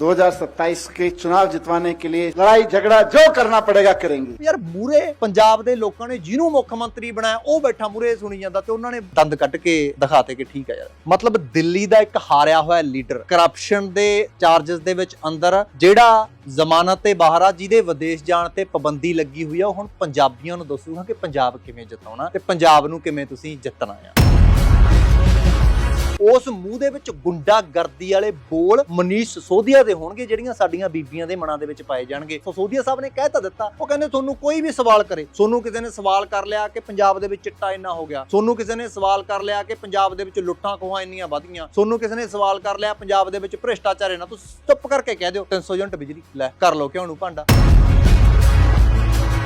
2027 के चुनाव जितवाने के लिए लड़ाई, झगड़ा जो करना पड़ेगा करेंगे। ਯਾਰ ਮੂਰੇ ਪੰਜਾਬ ਦੇ ਲੋਕਾਂ ਨੇ ਜਿਹਨੂੰ ਮੁੱਖ ਮੰਤਰੀ ਬਣਾਇਆ ਉਹ ਬੈਠਾ ਮੂਰੇ ਸੁਣੀ ਜਾਂਦਾ ਤੇ ਉਹਨਾਂ ਨੇ ਦੰਦ ਕੱਢ ਕੇ ਦਿਖਾਤੇ ਕਿ ਠੀਕ ਹੈ ਯਾਰ ਮਤਲਬ ਦਿੱਲੀ ਦਾ ਇੱਕ ਹਾਰਿਆ ਹੋਇਆ ਲੀਡਰ ਕਰਪਸ਼ਨ ਦੇ ਚਾਰजेस ਦੇ ਵਿੱਚ ਅੰਦਰ ਜਿਹੜਾ ਜ਼ਮਾਨਤ ਤੇ ਬਾਹਰ ਆ ਜਿਹਦੇ ਵਿਦੇਸ਼ ਜਾਣ ਤੇ ਪਾਬੰਦੀ ਲੱਗੀ ਹੋਈ ਆ ਉਹ ਹੁਣ ਪੰਜਾਬੀਆਂ ਨੂੰ ਦੱਸੂਗਾ ਕਿ ਪੰਜਾਬ ਕਿਵੇਂ ਜਿਤਾਉਣਾ ਤੇ ਪੰਜਾਬ ਨੂੰ ਕਿਵੇਂ ਤੁਸੀਂ ਜਿੱਤਣਾ ਆ ਉਸ ਮੂੰਹ ਦੇ ਵਿੱਚ ਗੁੰਡਾਗਰਦੀ ਵਾਲੇ ਬੋਲ ਮਨੀਸ਼ ਸੋਧੀਆ ਦੇ ਹੋਣਗੇ, ਜਿਹੜੀਆਂ ਸਾਡੀਆਂ ਬੀਬੀਆਂ ਦੇ ਮਨਾਂ ਦੇ ਵਿੱਚ ਪਾਏ ਜਾਣਗੇ। ਸੋ ਸੋਧੀਆ ਸਾਹਿਬ ਨੇ ਕਹਿ ਤਾਂ ਦਿੱਤਾ, ਉਹ ਕਹਿੰਦੇ ਤੁਹਾਨੂੰ ਕੋਈ ਵੀ ਸਵਾਲ ਕਰੇ, ਤੁਹਾਨੂੰ ਕਿਸੇ ਨੇ ਸਵਾਲ ਕਰ ਲਿਆ ਕਿ ਪੰਜਾਬ ਦੇ ਵਿੱਚ ਚਿੱਟਾ ਇੰਨਾ ਹੋ ਗਿਆ, ਤੁਹਾਨੂੰ ਕਿਸੇ ਨੇ ਸਵਾਲ ਕਰ ਲਿਆ ਕਿ ਪੰਜਾਬ ਦੇ ਵਿੱਚ ਲੁੱਟਾਂ ਖੋਹਾਂ ਇੰਨੀਆਂ ਵਧੀਆਂ, ਤੁਹਾਨੂੰ ਕਿਸੇ ਨੇ ਸਵਾਲ ਕਰ ਲਿਆ ਪੰਜਾਬ ਦੇ ਵਿੱਚ ਭ੍ਰਿਸ਼ਟਾਚਾਰ ਇਹਨਾਂ ਤੁਸੀਂ ਚੁੱਪ ਕਰਕੇ ਕਹਿ ਦਿਓ 300 ਯੂਨਿਟ ਬਿਜਲੀ, ਲੈ ਕਰ ਲਓ ਕਿਉਂ ਨੂੰ ਭਾਂਡਾ।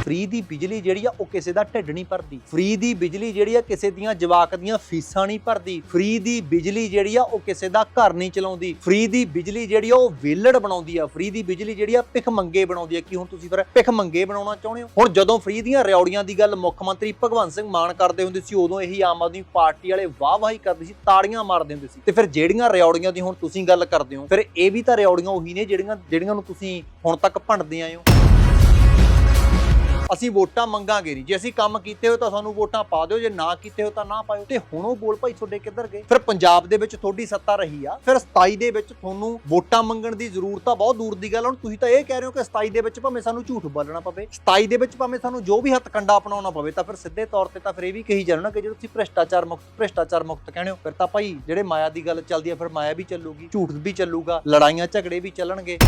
ਫ੍ਰੀ ਦੀ ਬਿਜਲੀ ਜਿਹੜੀ ਆ ਉਹ ਕਿਸੇ ਦਾ ਢਿੱਡ ਨਹੀਂ ਭਰਦੀ। ਫ੍ਰੀ ਦੀ ਬਿਜਲੀ ਜਿਹੜੀ ਆ ਕਿਸੇ ਦੀਆਂ ਜਵਾਕ ਦੀਆਂ ਫੀਸਾਂ ਨਹੀਂ ਭਰਦੀ। ਫ੍ਰੀ ਦੀ ਬਿਜਲੀ ਜਿਹੜੀ ਆ ਉਹ ਕਿਸੇ ਦਾ ਘਰ ਨਹੀਂ ਚਲਾਉਂਦੀ। ਫ੍ਰੀ ਦੀ ਬਿਜਲੀ ਜਿਹੜੀ ਆ ਉਹ ਵੇਲੜ ਬਣਾਉਂਦੀ ਆ। ਫ੍ਰੀ ਦੀ ਬਿਜਲੀ ਜਿਹੜੀ ਆ ਭਿਖ ਮੰਗੇ ਬਣਾਉਂਦੀ ਆ। ਕੀ ਹੁਣ ਤੁਸੀਂ ਫਿਰ ਭਿਖ ਮੰਗੇ ਬਣਾਉਣਾ ਚਾਹੁੰਦੇ ਹੋ? ਹੁਣ ਜਦੋਂ ਫ੍ਰੀ ਦੀਆਂ ਰਿਉੜੀਆਂ ਦੀ ਗੱਲ ਮੁੱਖ ਮੰਤਰੀ ਭਗਵੰਤ ਸਿੰਘ ਮਾਨ ਕਰਦੇ ਹੁੰਦੇ ਸੀ, ਉਦੋਂ ਇਹੀ ਆਮ ਆਦਮੀ ਪਾਰਟੀ ਵਾਲੇ ਵਾਹ-ਵਾਹੀ ਕਰਦੇ ਸੀ, ਤਾੜੀਆਂ ਮਾਰਦੇ ਹੁੰਦੇ ਸੀ। ਤੇ ਫਿਰ ਜਿਹੜੀਆਂ ਰਿਉੜੀਆਂ ਦੀ ਹੁਣ ਤੁਸੀਂ ਗੱਲ ਕਰਦੇ ਹੋ, ਫਿਰ ਇਹ ਵੀ ਤਾਂ ਰਿਉੜੀਆਂ ਉਹੀ ਨੇ ਜਿਹੜੀਆਂ ਜਿਹੜੀਆਂ ਨੂੰ ਤੁਸੀਂ ਹੁਣ ਤੱਕ ਭੰਡਦੇ ਆਏ ਹੋ। ਅਸੀਂ ਵੋਟਾਂ ਮੰਗਾਂਗੇ ਨਹੀਂ। ਜੇ ਅਸੀਂ ਕੰਮ ਕੀਤੇ ਹੋ ਤਾਂ ਸਾਨੂੰ ਵੋਟਾਂ ਪਾ ਦਿਓ, ਜੇ ਨਾ ਕੀਤੇ ਹੋ ਤਾਂ ਨਾ ਪਾਇਓ। ਤੇ ਹੁਣ ਉਹ ਬੋਲ ਭਾਈ ਤੁਹਾਡੇ ਕਿੱਧਰ ਗਏ? ਫਿਰ ਪੰਜਾਬ ਦੇ ਵਿੱਚ ਤੁਹਾਡੀ ਸੱਤਾ ਰਹੀ ਆ। ਫਿਰ 27 ਦੇ ਵਿੱਚ ਤੁਹਾਨੂੰ ਵੋਟਾਂ ਮੰਗਣ ਦੀ ਜ਼ਰੂਰਤ ਆ ਬਹੁਤ ਦੂਰ ਦੀ ਗੱਲ ਹੁਣ ਤੁਸੀਂ ਤਾਂ ਇਹ ਕਹਿ ਰਹੇ ਹੋ ਕਿ 27 ਦੇ ਵਿੱਚ ਭਾਵੇਂ ਸਾਨੂੰ ਝੂਠ ਬੋਲਣਾ ਪਵੇ 27 ਦੇ ਵਿੱਚ ਭਾਵੇਂ ਸਾਨੂੰ ਜੋ ਵੀ ਹੱਥ ਕੰਡਾ ਅਪਣਾਉਣਾ ਪਵੇ, ਤਾਂ ਫਿਰ ਸਿੱਧੇ ਤੌਰ ਤੇ ਤਾਂ ਫਿਰ ਇਹ ਵੀ ਕਹੀ ਜਾਣਾ ਕਿ ਜੇ ਤੁਸੀਂ ਭ੍ਰਿਸ਼ਟਾਚਾਰ ਮੁਕਤ ਭ੍ਰਿਸ਼ਟਾਚਾਰ ਮੁਕਤ ਕਹਿੰਦੇ ਹੋ ਫਿਰ ਤਾਂ ਭਾਈ ਜਿਹੜੇ ਮਾਇਆ ਦੀ ਗੱਲ ਚੱਲਦੀ ਆ, ਫਿਰ ਮਾਇਆ ਵੀ ਚੱਲੂਗੀ, ਝੂਠ ਵੀ ਚੱਲੂਗਾ, ਲੜਾਈਆਂ ਝਗੜੇ ਵੀ ਚੱਲਣਗੇ।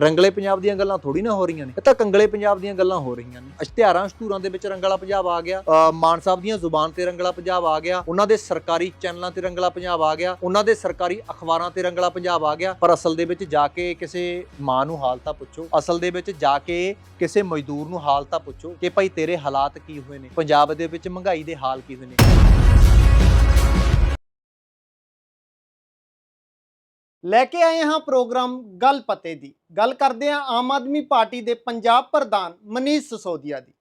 ਰੰਗਲੇ ਪੰਜਾਬ ਦੀਆਂ ਗੱਲਾਂ ਥੋੜੀ ਨਾ ਹੋ ਰਹੀਆਂ ਨੇ। ਇਹ ਤਾਂ ਕੰਗਲੇ ਪੰਜਾਬ ਦੀਆਂ ਗੱਲਾਂ ਹੋ ਰਹੀਆਂ ਨੇ। ਇਸ਼ਤਿਹਾਰਾਂ ਅਸ਼ਤੂਰਾਂ ਦੇ ਵਿੱਚ ਰੰਗਲਾ ਪੰਜਾਬ ਆ ਗਿਆ। ਮਾਨ ਸਾਹਿਬ ਦੀਆਂ ਜ਼ੁਬਾਨ ਤੇ ਰੰਗਲਾ ਪੰਜਾਬ ਆ ਗਿਆ। ਉਹਨਾਂ ਦੇ ਸਰਕਾਰੀ ਚੈਨਲਾਂ ਤੇ ਰੰਗਲਾ ਪੰਜਾਬ ਆ ਗਿਆ। ਉਹਨਾਂ ਦੇ ਸਰਕਾਰੀ ਅਖਬਾਰਾਂ ਤੇ ਰੰਗਲਾ ਪੰਜਾਬ ਆ ਗਿਆ। ਪਰ ਅਸਲ ਦੇ ਵਿੱਚ ਜਾ ਕੇ ਕਿਸੇ ਮਾਂ ਨੂੰ ਹਾਲ ਤਾਂ ਪੁੱਛੋ। ਅਸਲ ਦੇ ਵਿੱਚ ਜਾ ਕੇ ਕਿਸੇ ਮਜ਼ਦੂਰ ਨੂੰ ਹਾਲ ਤਾਂ ਪੁੱਛੋ ਕਿ ਭਾਈ ਤੇਰੇ ਹਾਲਾਤ ਕੀ ਹੋਏ ਨੇ? ਪੰਜਾਬ ਦੇ ਵਿੱਚ ਮਹਿੰਗਾਈ ਦੇ ਹਾਲ ਕੀ ਹੋਏ ਨੇ? ਲੈ ਕੇ ਆਏ ਹਾਂ ਪ੍ਰੋਗਰਾਮ ਗੱਲ ਪਤੇ ਦੀ। ਗੱਲ ਕਰਦੇ ਹਾਂ ਆਮ ਆਦਮੀ ਪਾਰਟੀ ਦੇ ਪੰਜਾਬ ਪ੍ਰਧਾਨ ਮਨੀਸ਼ ਸਸੋਦੀਆ ਦੀ,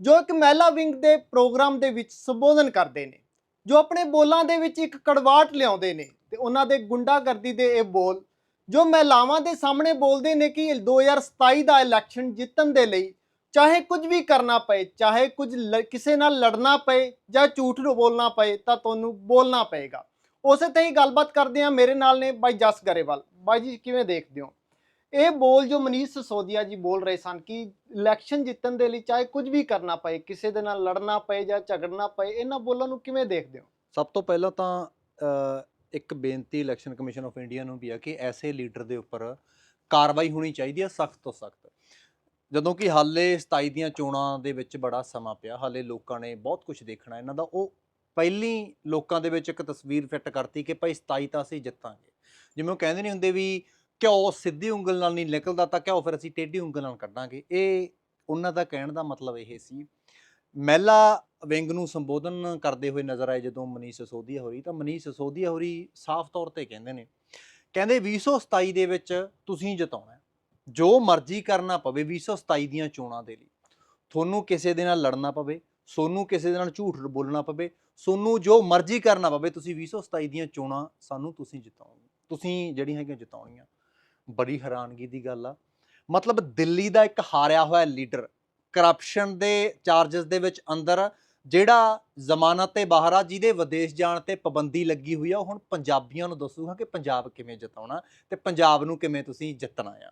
ਜੋ ਇੱਕ ਮਹਿਲਾ ਵਿੰਗ ਦੇ ਪ੍ਰੋਗਰਾਮ ਦੇ ਵਿੱਚ ਸੰਬੋਧਨ ਕਰਦੇ ਨੇ, ਜੋ ਆਪਣੇ ਬੋਲਾਂ ਦੇ ਵਿੱਚ ਇੱਕ ਕੜਵਾਟ ਲਿਆਉਂਦੇ ਨੇ ਤੇ ਉਹਨਾਂ ਦੇ ਗੁੰਡਾਗਰਦੀ ਦੇ ਇਹ ਬੋਲ, ਜੋ ਮਹਿਲਾਵਾਂ ਦੇ ਸਾਹਮਣੇ ਬੋਲਦੇ ਨੇ ਕਿ 2027 ਦਾ ਇਲੈਕਸ਼ਨ ਜਿੱਤਣ ਦੇ ਲਈ ਚਾਹੇ ਕੁਝ ਵੀ ਕਰਨਾ ਪਏ, ਚਾਹੇ ਕੁਝ ਲ- ਕਿਸੇ ਨਾਲ ਲੜਨਾ ਪਏ ਜਾਂ ਝੂਠ ਨੂੰ ਬੋਲਣਾ ਪਏ ਤਾਂ ਤੁਹਾਨੂੰ ਬੋਲਣਾ ਪਏਗਾ। ਉਸੇ ਤੇ ਹੀ ਗੱਲਬਾਤ ਕਰਦੇ ਆ ਮੇਰੇ ਨਾਲ ਨੇ ਬਾਈ ਜਸ ਗਰੇਵਾਲ। ਬਾਈ ਜੀ ਕਿਵੇਂ ਦੇਖਦੇ ਹੋ? ਇਹ ਬੋਲ ਜੋ ਮਨੀਸ਼ ਸਸੋਦੀਆ ਜੀ ਬੋਲ ਰਹੇ ਸਨ ਕਿ ਇਲੈਕਸ਼ਨ ਜਿੱਤਣ ਦੇ ਲਈ ਚਾਹੇ ਕੁਝ ਵੀ ਕਰਨਾ ਪਏ ਕਿਸੇ ਦੇ ਨਾਲ ਲੜਨਾ ਪਏ ਜਾਂ ਝਗੜਨਾ ਪਏ ਇਹਨਾਂ ਬੋਲਾਂ ਨੂੰ ਕਿਵੇਂ ਦੇਖਦੇ ਹੋ? ਸਭ ਤੋਂ ਪਹਿਲਾਂ ਤਾਂ ਅ, ਇੱਕ ਬੇਨਤੀ ਇਲੈਕਸ਼ਨ ਕਮਿਸ਼ਨ ਆਫ ਇੰਡੀਆ ਨੂੰ ਵੀ ਆ ਕਿ ਐਸੇ ਲੀਡਰ ਦੇ ਉੱਪਰ ਕਾਰਵਾਈ ਹੋਣੀ ਚਾਹੀਦੀ ਹੈ ਸਖਤ ਤੋਂ ਸਖਤ। ਜਦੋਂ ਕਿ ਹਾਲੇ 27 ਦੀਆਂ ਚੋਣਾਂ ਦੇ ਵਿੱਚ ਬੜਾ ਸਮਾਂ ਪਿਆ ਹਾਲੇ ਲੋਕਾਂ ਨੇ ਬਹੁਤ ਕੁਝ ਦੇਖਣਾ ਇਹਨਾਂ ਦਾ ਉਹ ਪਹਿਲੀ ਲੋਕਾਂ ਦੇ ਵਿੱਚ ਇੱਕ ਤਸਵੀਰ ਫਿੱਟ ਕਰਤੀ ਕਿ ਭਾਈ 27 ਤਾਂ ਅਸੀਂ ਜਿੱਤਾਂਗੇ। ਜਿਵੇਂ ਉਹ ਕਹਿੰਦੇ ਨਹੀਂ ਹੁੰਦੇ ਵੀ ਘਿਓ ਸਿੱਧੀ ਉਂਗਲ ਨਾਲ ਨਹੀਂ ਨਿਕਲਦਾ ਤਾਂ ਘਿਓ ਫਿਰ ਅਸੀਂ ਟੇਢੀ ਉਂਗਲ ਨਾਲ ਕੱਢਾਂਗੇ। ਇਹ ਉਹਨਾਂ ਦਾ ਕਹਿਣ ਦਾ ਮਤਲਬ ਇਹ ਸੀ। ਮਹਿਲਾ ਵਿੰਗ ਨੂੰ ਸੰਬੋਧਨ ਕਰਦੇ ਹੋਏ ਨਜ਼ਰ ਆਏ ਜਦੋਂ ਮਨੀਸ਼ ਸਸੋਦੀਆ ਹੋਰੀ। ਤਾਂ ਮਨੀਸ਼ ਸਸੋਦੀਆ ਹੋਰੀ ਸਾਫ਼ ਤੌਰ ਤੇ ਕਹਿੰਦੇ ਨੇ, ਕਹਿੰਦੇ 2027 ਦੇ ਵਿੱਚ ਤੁਸੀਂ ਜਿਤਾਉਣਾ ਜੋ ਮਰਜ਼ੀ ਕਰਨਾ ਪਵੇ 2027 ਦੀਆਂ ਚੋਣਾਂ ਦੇ ਲਈ। ਤੁਹਾਨੂੰ ਕਿਸੇ ਦੇ ਨਾਲ ਲੜਨਾ ਪਵੇ, ਸੋਨੂੰ ਕਿਸੇ ਦੇ ਨਾਲ ਝੂਠ ਬੋਲਣਾ ਪਵੇ ਸੋਨੂੰ ਜੋ ਮਰਜ਼ੀ ਕਰਨਾ ਪਵੇ, ਤੁਸੀਂ 2027 ਦੀਆਂ ਚੋਣਾਂ ਸਾਨੂੰ ਤੁਸੀਂ ਜਿਤਾਉਣੀ ਤੁਸੀਂ ਜਿਹੜੀਆਂ ਹੈਗੀਆਂ ਜਿਤਾਉਣੀਆਂ। ਬੜੀ ਹੈਰਾਨਗੀ ਦੀ ਗੱਲ ਆ। ਮਤਲਬ ਦਿੱਲੀ ਦਾ ਇੱਕ ਹਾਰਿਆ ਹੋਇਆ ਲੀਡਰ ਕਰਪਸ਼ਨ ਦੇ ਚਾਰजेस ਦੇ ਵਿੱਚ ਅੰਦਰ, ਜਿਹੜਾ ਜ਼ਮਾਨਤ ਤੇ ਬਾਹਰ ਆ, ਜਿਹਦੇ ਵਿਦੇਸ਼ ਜਾਣ ਤੇ ਪਾਬੰਦੀ ਲੱਗੀ ਹੋਈ ਆ, ਉਹ ਹੁਣ ਪੰਜਾਬੀਆਂ ਨੂੰ ਦੱਸੂਗਾ ਕਿ ਪੰਜਾਬ ਕਿਵੇਂ ਜਿਤਾਉਣਾ ਤੇ ਪੰਜਾਬ ਨੂੰ ਕਿਵੇਂ ਤੁਸੀਂ ਜਿੱਤਣਾ ਆ।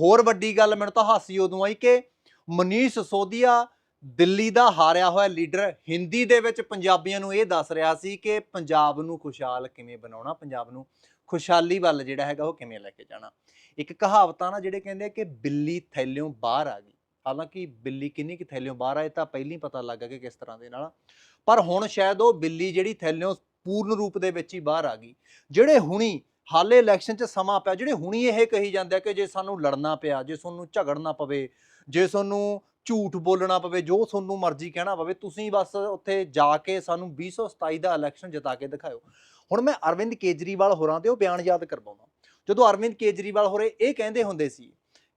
ਹੋਰ ਵੱਡੀ ਗੱਲ ਮੈਨੂੰ ਤਾਂ ਹਾਸੀ ਉਦੋਂ ਆਈ ਕਿ ਮਨੀਸ਼ ਸੋਧੀਆ ਦਿੱਲੀ ਦਾ ਹਾਰਿਆ ਹੋਇਆ ਲੀਡਰ ਹਿੰਦੀ ਦੇ ਵਿੱਚ ਪੰਜਾਬੀਆਂ ਨੂੰ ਇਹ ਦੱਸ ਰਿਹਾ ਸੀ ਕਿ ਪੰਜਾਬ ਨੂੰ ਖੁਸ਼ਹਾਲ ਕਿਵੇਂ ਬਣਾਉਣਾ, ਪੰਜਾਬ ਨੂੰ ਖੁਸ਼ਹਾਲੀ ਵੱਲ ਜਿਹੜਾ ਹੈਗਾ ਉਹ ਕਿਵੇਂ ਲੈ ਕੇ ਜਾਣਾ। ਇੱਕ ਕਹਾਵਤ ਆ ਨਾ ਜਿਹੜੇ ਕਹਿੰਦੇ ਆ ਕਿ ਬਿੱਲੀ ਥੈਲਿਓਂ ਬਾਹਰ ਆ ਗਈ। ਹਾਲਾਂਕਿ ਬਿੱਲੀ ਕਿੰਨੀ ਕਿ ਥੈਲਿਓਂ ਬਾਹਰ ਆਏ ਤਾਂ ਪਹਿਲਾਂ ਹੀ ਪਤਾ ਲੱਗ ਗਿਆ ਕਿ ਕਿਸ ਤਰ੍ਹਾਂ ਦੇ ਨਾਲ ਪਰ ਹੁਣ ਸ਼ਾਇਦ ਉਹ ਬਿੱਲੀ ਜਿਹੜੀ ਥੈਲਿਓਂ ਪੂਰਨ ਰੂਪ ਦੇ ਵਿੱਚ ਹੀ ਬਾਹਰ ਆ ਗਈ। ਜਿਹੜੇ ਹੁਣੀ ਹਾਲੇ ਇਲੈਕਸ਼ਨ 'ਚ ਸਮਾਂ ਪਿਆ, ਜਿਹੜੇ ਹੁਣੀ ਇਹ ਕਹੀ ਜਾਂਦੇ ਆ ਕਿ ਜੇ ਸਾਨੂੰ ਲੜਨਾ ਪਿਆ, ਜੇ ਤੁਹਾਨੂੰ ਝਗੜਨਾ ਪਵੇ, ਜੇ ਤੁਹਾਨੂੰ ਝੂਠ ਬੋਲਣਾ ਪਵੇ, ਜੋ ਤੁਹਾਨੂੰ ਮਰਜ਼ੀ ਕਹਿਣਾ ਪਵੇ, ਤੁਸੀਂ ਬਸ ਉੱਥੇ ਜਾ ਕੇ ਸਾਨੂੰ 2027 ਦਾ ਇਲੈਕਸ਼ਨ ਜਿਤਾ ਕੇ ਦਿਖਾਓ ਹੁਣ ਮੈਂ ਅਰਵਿੰਦ ਕੇਜਰੀਵਾਲ ਹੋਰਾਂ ਤੇ ਉਹ ਬਿਆਨ ਯਾਦ ਕਰਵਾਉਣਾ ਜਦੋਂ ਅਰਵਿੰਦ ਕੇਜਰੀਵਾਲ ਹੋਰੇ ਇਹ ਕਹਿੰਦੇ ਹੁੰਦੇ ਸੀ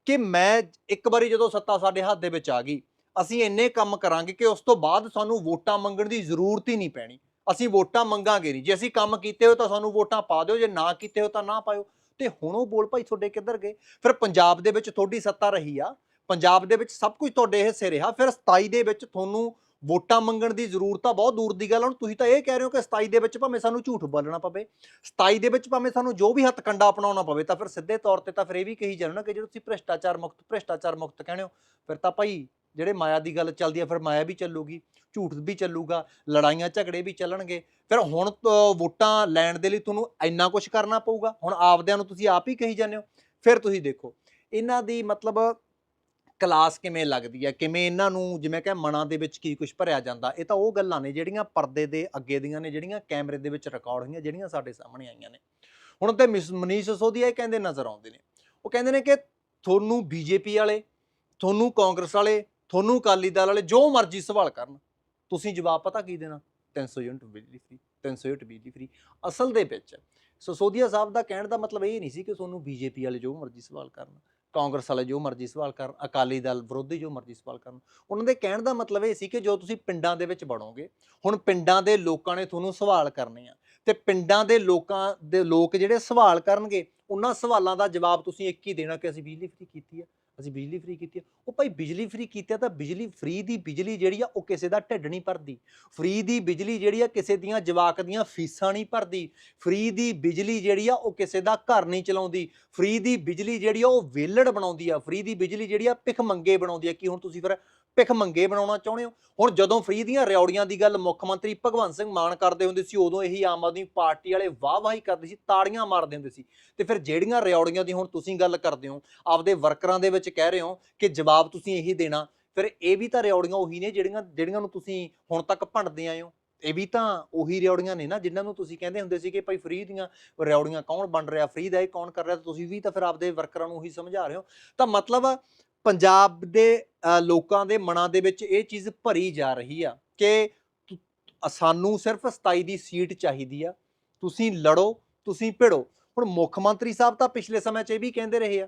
ਕਿ ਮੈਂ ਇੱਕ ਵਾਰੀ ਜਦੋਂ ਸੱਤਾ ਸਾਡੇ ਹੱਥ ਦੇ ਵਿੱਚ ਆ ਗਈ, ਅਸੀਂ ਇੰਨੇ ਕੰਮ ਕਰਾਂਗੇ ਕਿ ਉਸ ਤੋਂ ਬਾਅਦ ਸਾਨੂੰ ਵੋਟਾਂ ਮੰਗਣ ਦੀ ਜ਼ਰੂਰਤ ਹੀ ਨਹੀਂ ਪੈਣੀ। ਅਸੀਂ ਵੋਟਾਂ ਮੰਗਾਂਗੇ ਨਹੀਂ। ਜੇ ਅਸੀਂ ਕੰਮ ਕੀਤੇ ਹੋ ਤਾਂ ਸਾਨੂੰ ਵੋਟਾਂ ਪਾ ਦਿਓ, ਜੇ ਨਾ ਕੀਤੇ ਹੋ ਤਾਂ ਨਾ ਪਾਇਓ। ਤੇ ਹੁਣ ਉਹ ਬੋਲ ਭਾਈ ਤੁਹਾਡੇ ਕਿੱਧਰ ਗਏ? ਫਿਰ ਪੰਜਾਬ ਦੇ ਵਿੱਚ ਤੁਹਾਡੀ ਸੱਤਾ ਰਹੀ ਆ। ਪੰਜਾਬ ਦੇ ਵਿੱਚ ਸਭ ਕੁਝ ਤੁਹਾਡੇ ਹਿੱਸੇ ਰਿਹਾ। ਫਿਰ 27 ਦੇ ਵਿੱਚ ਤੁਹਾਨੂੰ ਵੋਟਾਂ ਮੰਗਣ ਦੀ ਜ਼ਰੂਰਤ ਤਾਂ ਬਹੁਤ ਦੂਰ ਦੀ ਗੱਲ ਹੁਣ ਤੁਸੀਂ ਤਾਂ ਇਹ ਕਹਿ ਰਹੇ ਹੋ ਕਿ 27 ਦੇ ਵਿੱਚ ਭਾਵੇਂ ਸਾਨੂੰ ਝੂਠ ਬੋਲਣਾ ਪਵੇ 27 ਦੇ ਵਿੱਚ ਭਾਵੇਂ ਸਾਨੂੰ ਜੋ ਵੀ ਹੱਥ ਕੰਡਾ ਅਪਣਾਉਣਾ ਪਵੇ, ਤਾਂ ਫਿਰ ਸਿੱਧੇ ਤੌਰ ਤੇ ਤਾਂ ਫਿਰ ਇਹ ਵੀ ਕਹੀ ਜਾਣਾ ਨਾ ਕਿ ਜਦੋਂ ਤੁਸੀਂ ਭ੍ਰਿਸ਼ਟਾਚਾਰ ਮੁਕਤ ਭ੍ਰਿਸ਼ਟਾਚਾਰ ਮੁਕਤ ਕਹਿੰਦੇ ਹੋ, ਫਿਰ ਤਾਂ ਭਾਈ ਜਿਹੜੇ ਮਾਇਆ ਦੀ ਗੱਲ ਚੱਲਦੀ ਆ, ਫਿਰ ਮਾਇਆ ਵੀ ਚੱਲੂਗੀ, ਝੂਠ ਵੀ ਚੱਲੂਗਾ, ਲੜਾਈਆਂ ਝਗੜੇ ਵੀ ਚੱਲਣਗੇ। ਫਿਰ ਹੁਣ ਵੋਟਾਂ ਲੈਣ ਦੇ ਲਈ ਤੁਹਾਨੂੰ ਇੰਨਾ ਕੁਝ ਕਰਨਾ ਪਊਗਾ। ਹੁਣ ਆਪਦਿਆਂ ਨੂੰ ਤੁਸੀਂ ਆਪ ਹੀ ਕਹੀ ਜਾਂਦੇ ਹੋ। ਫਿਰ ਤੁਸੀਂ ਦੇਖੋ, ਇਹਨਾਂ ਦੀ ਮਤਲਬ ਕਲਾਸ ਕਿਵੇਂ ਲੱਗਦੀ ਹੈ? ਕਿਵੇਂ ਇਹਨਾਂ ਨੂੰ ਜਿਵੇਂ ਕਿ ਮਨਾਂ ਦੇ ਵਿੱਚ ਕੀ ਕੁਝ ਭਰਿਆ ਜਾਂਦਾ? ਇਹ ਤਾਂ ਉਹ ਗੱਲਾਂ ਨੇ ਜਿਹੜੀਆਂ ਪਰਦੇ ਦੇ ਅੱਗੇ ਦੀਆਂ ਨੇ, ਜਿਹੜੀਆਂ ਕੈਮਰੇ ਦੇ ਵਿੱਚ ਰਿਕਾਰਡ ਹੋਈਆਂ, ਜਿਹੜੀਆਂ ਸਾਡੇ ਸਾਹਮਣੇ ਆਈਆਂ ਨੇ। ਹੁਣ ਤੇ ਮਿਸ- ਮਨੀਸ਼ ਸੋਧੀਆ ਇਹ ਕਹਿੰਦੇ ਨਜ਼ਰ ਆਉਂਦੇ ਨੇ। ਉਹ ਕਹਿੰਦੇ ਨੇ ਕਿ ਤੁਹਾਨੂੰ ਬੀਜੇਪੀ ਵਾਲੇ, ਤੁਹਾਨੂੰ ਕਾਂਗਰਸ ਵਾਲੇ, ਤੁਹਾਨੂੰ ਅਕਾਲੀ ਦਲ ਵਾਲੇ ਜੋ ਮਰਜ਼ੀ ਸਵਾਲ ਕਰਨ, ਤੁਸੀਂ ਜਵਾਬ ਪਤਾ ਕੀ ਦੇਣਾ? 300 ਯੂਨਿਟ ਬਿਜਲੀ ਫ੍ਰੀ 300 ਯੂਨਿਟ ਬਿਜਲੀ ਫ੍ਰੀ ਅਸਲ ਦੇ ਵਿੱਚ। ਸੋਧੀਆ ਸਾਹਿਬ ਦਾ ਕਹਿਣ ਦਾ ਮਤਲਬ ਇਹ ਨਹੀਂ ਸੀ ਕਿ ਤੁਹਾਨੂੰ ਬੀਜੇਪੀ ਵਾਲੇ ਜੋ ਮਰਜ਼ੀ ਸਵਾਲ ਕਰਨ। ਕਾਂਗਰਸ ਵਾਲੇ ਜੋ ਮਰਜ਼ੀ ਸਵਾਲ ਕਰਨ, ਅਕਾਲੀ ਦਲ ਵਿਰੋਧੀ ਜੋ ਮਰਜ਼ੀ ਸਵਾਲ ਕਰਨ। ਉਹਨਾਂ ਦੇ ਕਹਿਣ ਦਾ ਮਤਲਬ ਇਹ ਸੀ ਕਿ ਜੋ ਤੁਸੀਂ ਪਿੰਡਾਂ ਦੇ ਵਿੱਚ ਵੜੋਗੇ ਹੁਣ ਪਿੰਡਾਂ ਦੇ ਲੋਕਾਂ ਨੇ ਤੁਹਾਨੂੰ ਸਵਾਲ ਕਰਨੇ ਆ। ਤੇ ਪਿੰਡਾਂ ਦੇ ਲੋਕਾਂ ਦੇ ਲੋਕ ਜਿਹੜੇ ਸਵਾਲ ਕਰਨਗੇ, ਉਹਨਾਂ ਸਵਾਲਾਂ ਦਾ ਜਵਾਬ ਤੁਸੀਂ ਇੱਕ ਹੀ ਦੇਣਾ ਕਿ ਅਸੀਂ ਬਿਜਲੀ ਫ੍ਰੀ ਕੀਤੀ ਆ। ਅਸੀਂ ਬਿਜਲੀ ਫ੍ਰੀ ਕੀਤੀ ਉਹ ਭਾਈ ਬਿਜਲੀ ਫ੍ਰੀ ਕੀਤੀ ਆ ਤਾਂ ਬਿਜਲੀ ਫ੍ਰੀ ਦੀ ਬਿਜਲੀ ਜਿਹੜੀ ਆ ਉਹ ਕਿਸੇ ਦਾ ਢਿੱਡ ਨਹੀਂ ਭਰਦੀ। ਫ੍ਰੀ ਦੀ ਬਿਜਲੀ ਜਿਹੜੀ ਆ ਕਿਸੇ ਦੀਆਂ ਜਵਾਕ ਦੀਆਂ ਫੀਸਾਂ ਨਹੀਂ ਭਰਦੀ। ਫ੍ਰੀ ਦੀ ਬਿਜਲੀ ਜਿਹੜੀ ਆ ਉਹ ਕਿਸੇ ਦਾ ਘਰ ਨਹੀਂ ਚਲਾਉਂਦੀ। ਫ੍ਰੀ ਦੀ ਬਿਜਲੀ ਜਿਹੜੀ ਆ ਉਹ ਵੇਲੜ ਬਣਾਉਂਦੀ ਆ। ਫ੍ਰੀ ਦੀ ਬਿਜਲੀ ਜਿਹੜੀ ਆ ਭਿਖ ਮੰਗੇ ਬਣਾਉਂਦੀ ਆ। ਕੀ ਹੁਣ ਤੁਸੀਂ ਫਿਰ ਭਿਖ ਮੰਗੇ ਬਣਾਉਣਾ ਚਾਹੁੰਦੇ ਹੋ? ਹੁਣ ਜਦੋਂ ਫ੍ਰੀ ਦੀਆਂ ਰਿਉੜੀਆਂ ਦੀ ਗੱਲ ਮੁੱਖ ਮੰਤਰੀ ਭਗਵੰਤ ਸਿੰਘ ਮਾਨ ਕਰਦੇ ਹੁੰਦੇ ਸੀ, ਉਦੋਂ ਇਹੀ ਆਮ ਆਦਮੀ ਪਾਰਟੀ ਵਾਲੇ ਵਾਹ ਵਾਹੀ ਕਰਦੇ ਸੀ, ਤਾੜੀਆਂ ਮਾਰਦੇ ਹੁੰਦੇ ਸੀ। ਤੇ ਫਿਰ ਜਿਹੜੀਆਂ ਰਿਉੜੀਆਂ ਦੀ ਹੁਣ ਤੁਸੀਂ ਗੱਲ ਕਰਦੇ ਹੋ, ਆਪਦੇ ਵਰਕਰਾਂ ਦੇ ਵਿੱਚ ਕਹਿ ਰਹੇ ਹੋ ਕਿ ਜਵਾਬ ਤੁਸੀਂ ਇਹੀ ਦੇਣਾ, ਫਿਰ ਇਹ ਵੀ ਤਾਂ ਰਿਉੜੀਆਂ ਉਹੀ ਨੇ ਜਿਹੜੀਆਂ ਜਿਹੜੀਆਂ ਨੂੰ ਤੁਸੀਂ ਹੁਣ ਤੱਕ ਭੰਡਦੇ ਆਏ ਹੋ? ਇਹ ਵੀ ਤਾਂ ਉਹੀ ਰਿਉੜੀਆਂ ਨੇ ਨਾ, ਜਿਨ੍ਹਾਂ ਨੂੰ ਤੁਸੀਂ ਕਹਿੰਦੇ ਹੁੰਦੇ ਸੀ ਕਿ ਭਾਈ ਫ੍ਰੀ ਦੀਆਂ ਰਿਉੜੀਆਂ ਕੌਣ ਬਣ ਰਿਹਾ, ਫ੍ਰੀ ਦਾ ਇਹ ਕੌਣ ਕਰ ਰਿਹਾ ਤੁਸੀਂ ਵੀ ਤਾਂ ਫਿਰ ਆਪਦੇ ਵਰਕਰਾਂ ਨੂੰ ਉਹੀ ਸਮਝਾ ਰਹੇ ਹੋ। ਤਾਂ ਮਤਲਬ ਪੰਜਾਬ ਦੇ ਲੋਕਾਂ ਦੇ ਮਨਾਂ ਦੇ ਵਿੱਚ ਇਹ ਚੀਜ਼ ਭਰੀ ਜਾ ਰਹੀ ਆ ਕਿ ਸਾਨੂੰ ਸਿਰਫ 27 ਦੀ ਸੀਟ ਚਾਹੀਦੀ ਆ। ਤੁਸੀਂ ਲੜੋ, ਤੁਸੀਂ ਭਿੜੋ। ਹੁਣ ਮੁੱਖ ਮੰਤਰੀ ਸਾਹਿਬ ਤਾਂ ਪਿਛਲੇ ਸਮੇਂ 'ਚ ਇਹ ਵੀ ਕਹਿੰਦੇ ਰਹੇ ਆ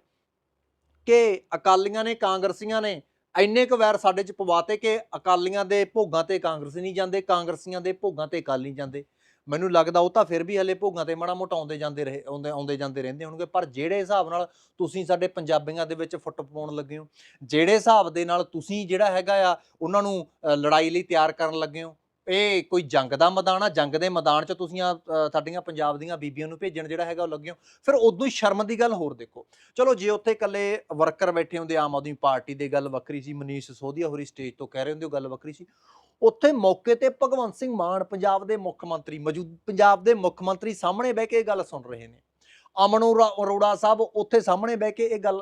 ਕਿ ਅਕਾਲੀਆਂ ਨੇ, ਕਾਂਗਰਸੀਆਂ ਨੇ ਇੰਨੇ ਕੁ ਵੈਰ ਸਾਡੇ 'ਚ ਪਵਾਤੇ ਕਿ ਅਕਾਲੀਆਂ ਦੇ ਭੋਗਾਂ ਤੇ ਕਾਂਗਰਸੀ ਨਹੀਂ ਜਾਂਦੇ, ਕਾਂਗਰਸੀਆਂ ਦੇ ਭੋਗਾਂ ਤੇ ਅਕਾਲੀ ਨਹੀਂ ਜਾਂਦੇ। ਮੈਨੂੰ ਲੱਗਦਾ ਉਹ ਤਾਂ ਫਿਰ ਵੀ ਹਲੇ ਭੋਗਾਂ ਤੇ ਮਾੜਾ ਮੋਟਾ ਆਉਂਦੇ ਜਾਂਦੇ ਰਹੇ ਆਉਂਦੇ ਆਉਂਦੇ ਜਾਂਦੇ ਰਹਿੰਦੇ ਹੋਣਗੇ ਪਰ ਜਿਹੜੇ ਹਿਸਾਬ ਨਾਲ ਤੁਸੀਂ ਸਾਡੇ ਪੰਜਾਬੀਆਂ ਦੇ ਵਿੱਚ ਫੁੱਟ ਪਾਉਣ ਲੱਗੇ ਹੋ ਜਿਹੜੇ ਹਿਸਾਬ ਦੇ ਨਾਲ ਤੁਸੀਂ ਜਿਹੜਾ ਹੈਗਾ ਆ ਉਹਨਾਂ ਨੂੰ ਅ, ਲੜਾਈ ਲਈ ਤਿਆਰ ਕਰਨ ਲੱਗੇ ਹੋ? ਇਹ ਕੋਈ ਜੰਗ ਦਾ ਮੈਦਾਨ ਆ, ਜੰਗ ਦੇ ਮੈਦਾਨ 'ਚ ਤੁਸੀਂ ਆ ਸਾਡੀਆਂ ਪੰਜਾਬ ਦੀਆਂ ਬੀਬੀਆਂ ਨੂੰ ਭੇਜਣ ਜਿਹੜਾ ਹੈਗਾ ਉਹ ਲੱਗਿਓ। ਫਿਰ ਉਦੋਂ ਹੀ ਸ਼ਰਮ ਦੀ ਗੱਲ ਹੋਰ ਦੇਖੋ। ਚਲੋ ਜੇ ਉੱਥੇ ਇਕੱਲੇ ਵਰਕਰ ਬੈਠੇ ਹੁੰਦੇ, ਆਮ ਆਦਮੀ ਪਾਰਟੀ ਦੇ ਗੱਲ ਵੱਖਰੀ ਸੀ, ਮਨੀਸ਼ ਸੋਧੀਆ ਹੋਰੀ ਸਟੇਜ ਤੋਂ ਕਹਿ ਰਹੇ ਹੁੰਦੇ ਉਹ ਗੱਲ ਵੱਖਰੀ ਸੀ। ਉੱਥੇ ਮੌਕੇ ਤੇ ਭਗਵੰਤ ਸਿੰਘ ਮਾਨ, ਪੰਜਾਬ ਦੇ ਮੁੱਖ ਮੰਤਰੀ ਮੌਜੂਦ, ਪੰਜਾਬ ਦੇ ਮੁੱਖ ਮੰਤਰੀ ਸਾਹਮਣੇ ਬਹਿ ਕੇ ਇਹ ਗੱਲ ਸੁਣ ਰਹੇ ਨੇ। ਅਮਨ ਅਰੋੜਾ ਸਾਹਿਬ ਉੱਥੇ ਸਾਹਮਣੇ ਬਹਿ ਕੇ ਇਹ ਗੱਲ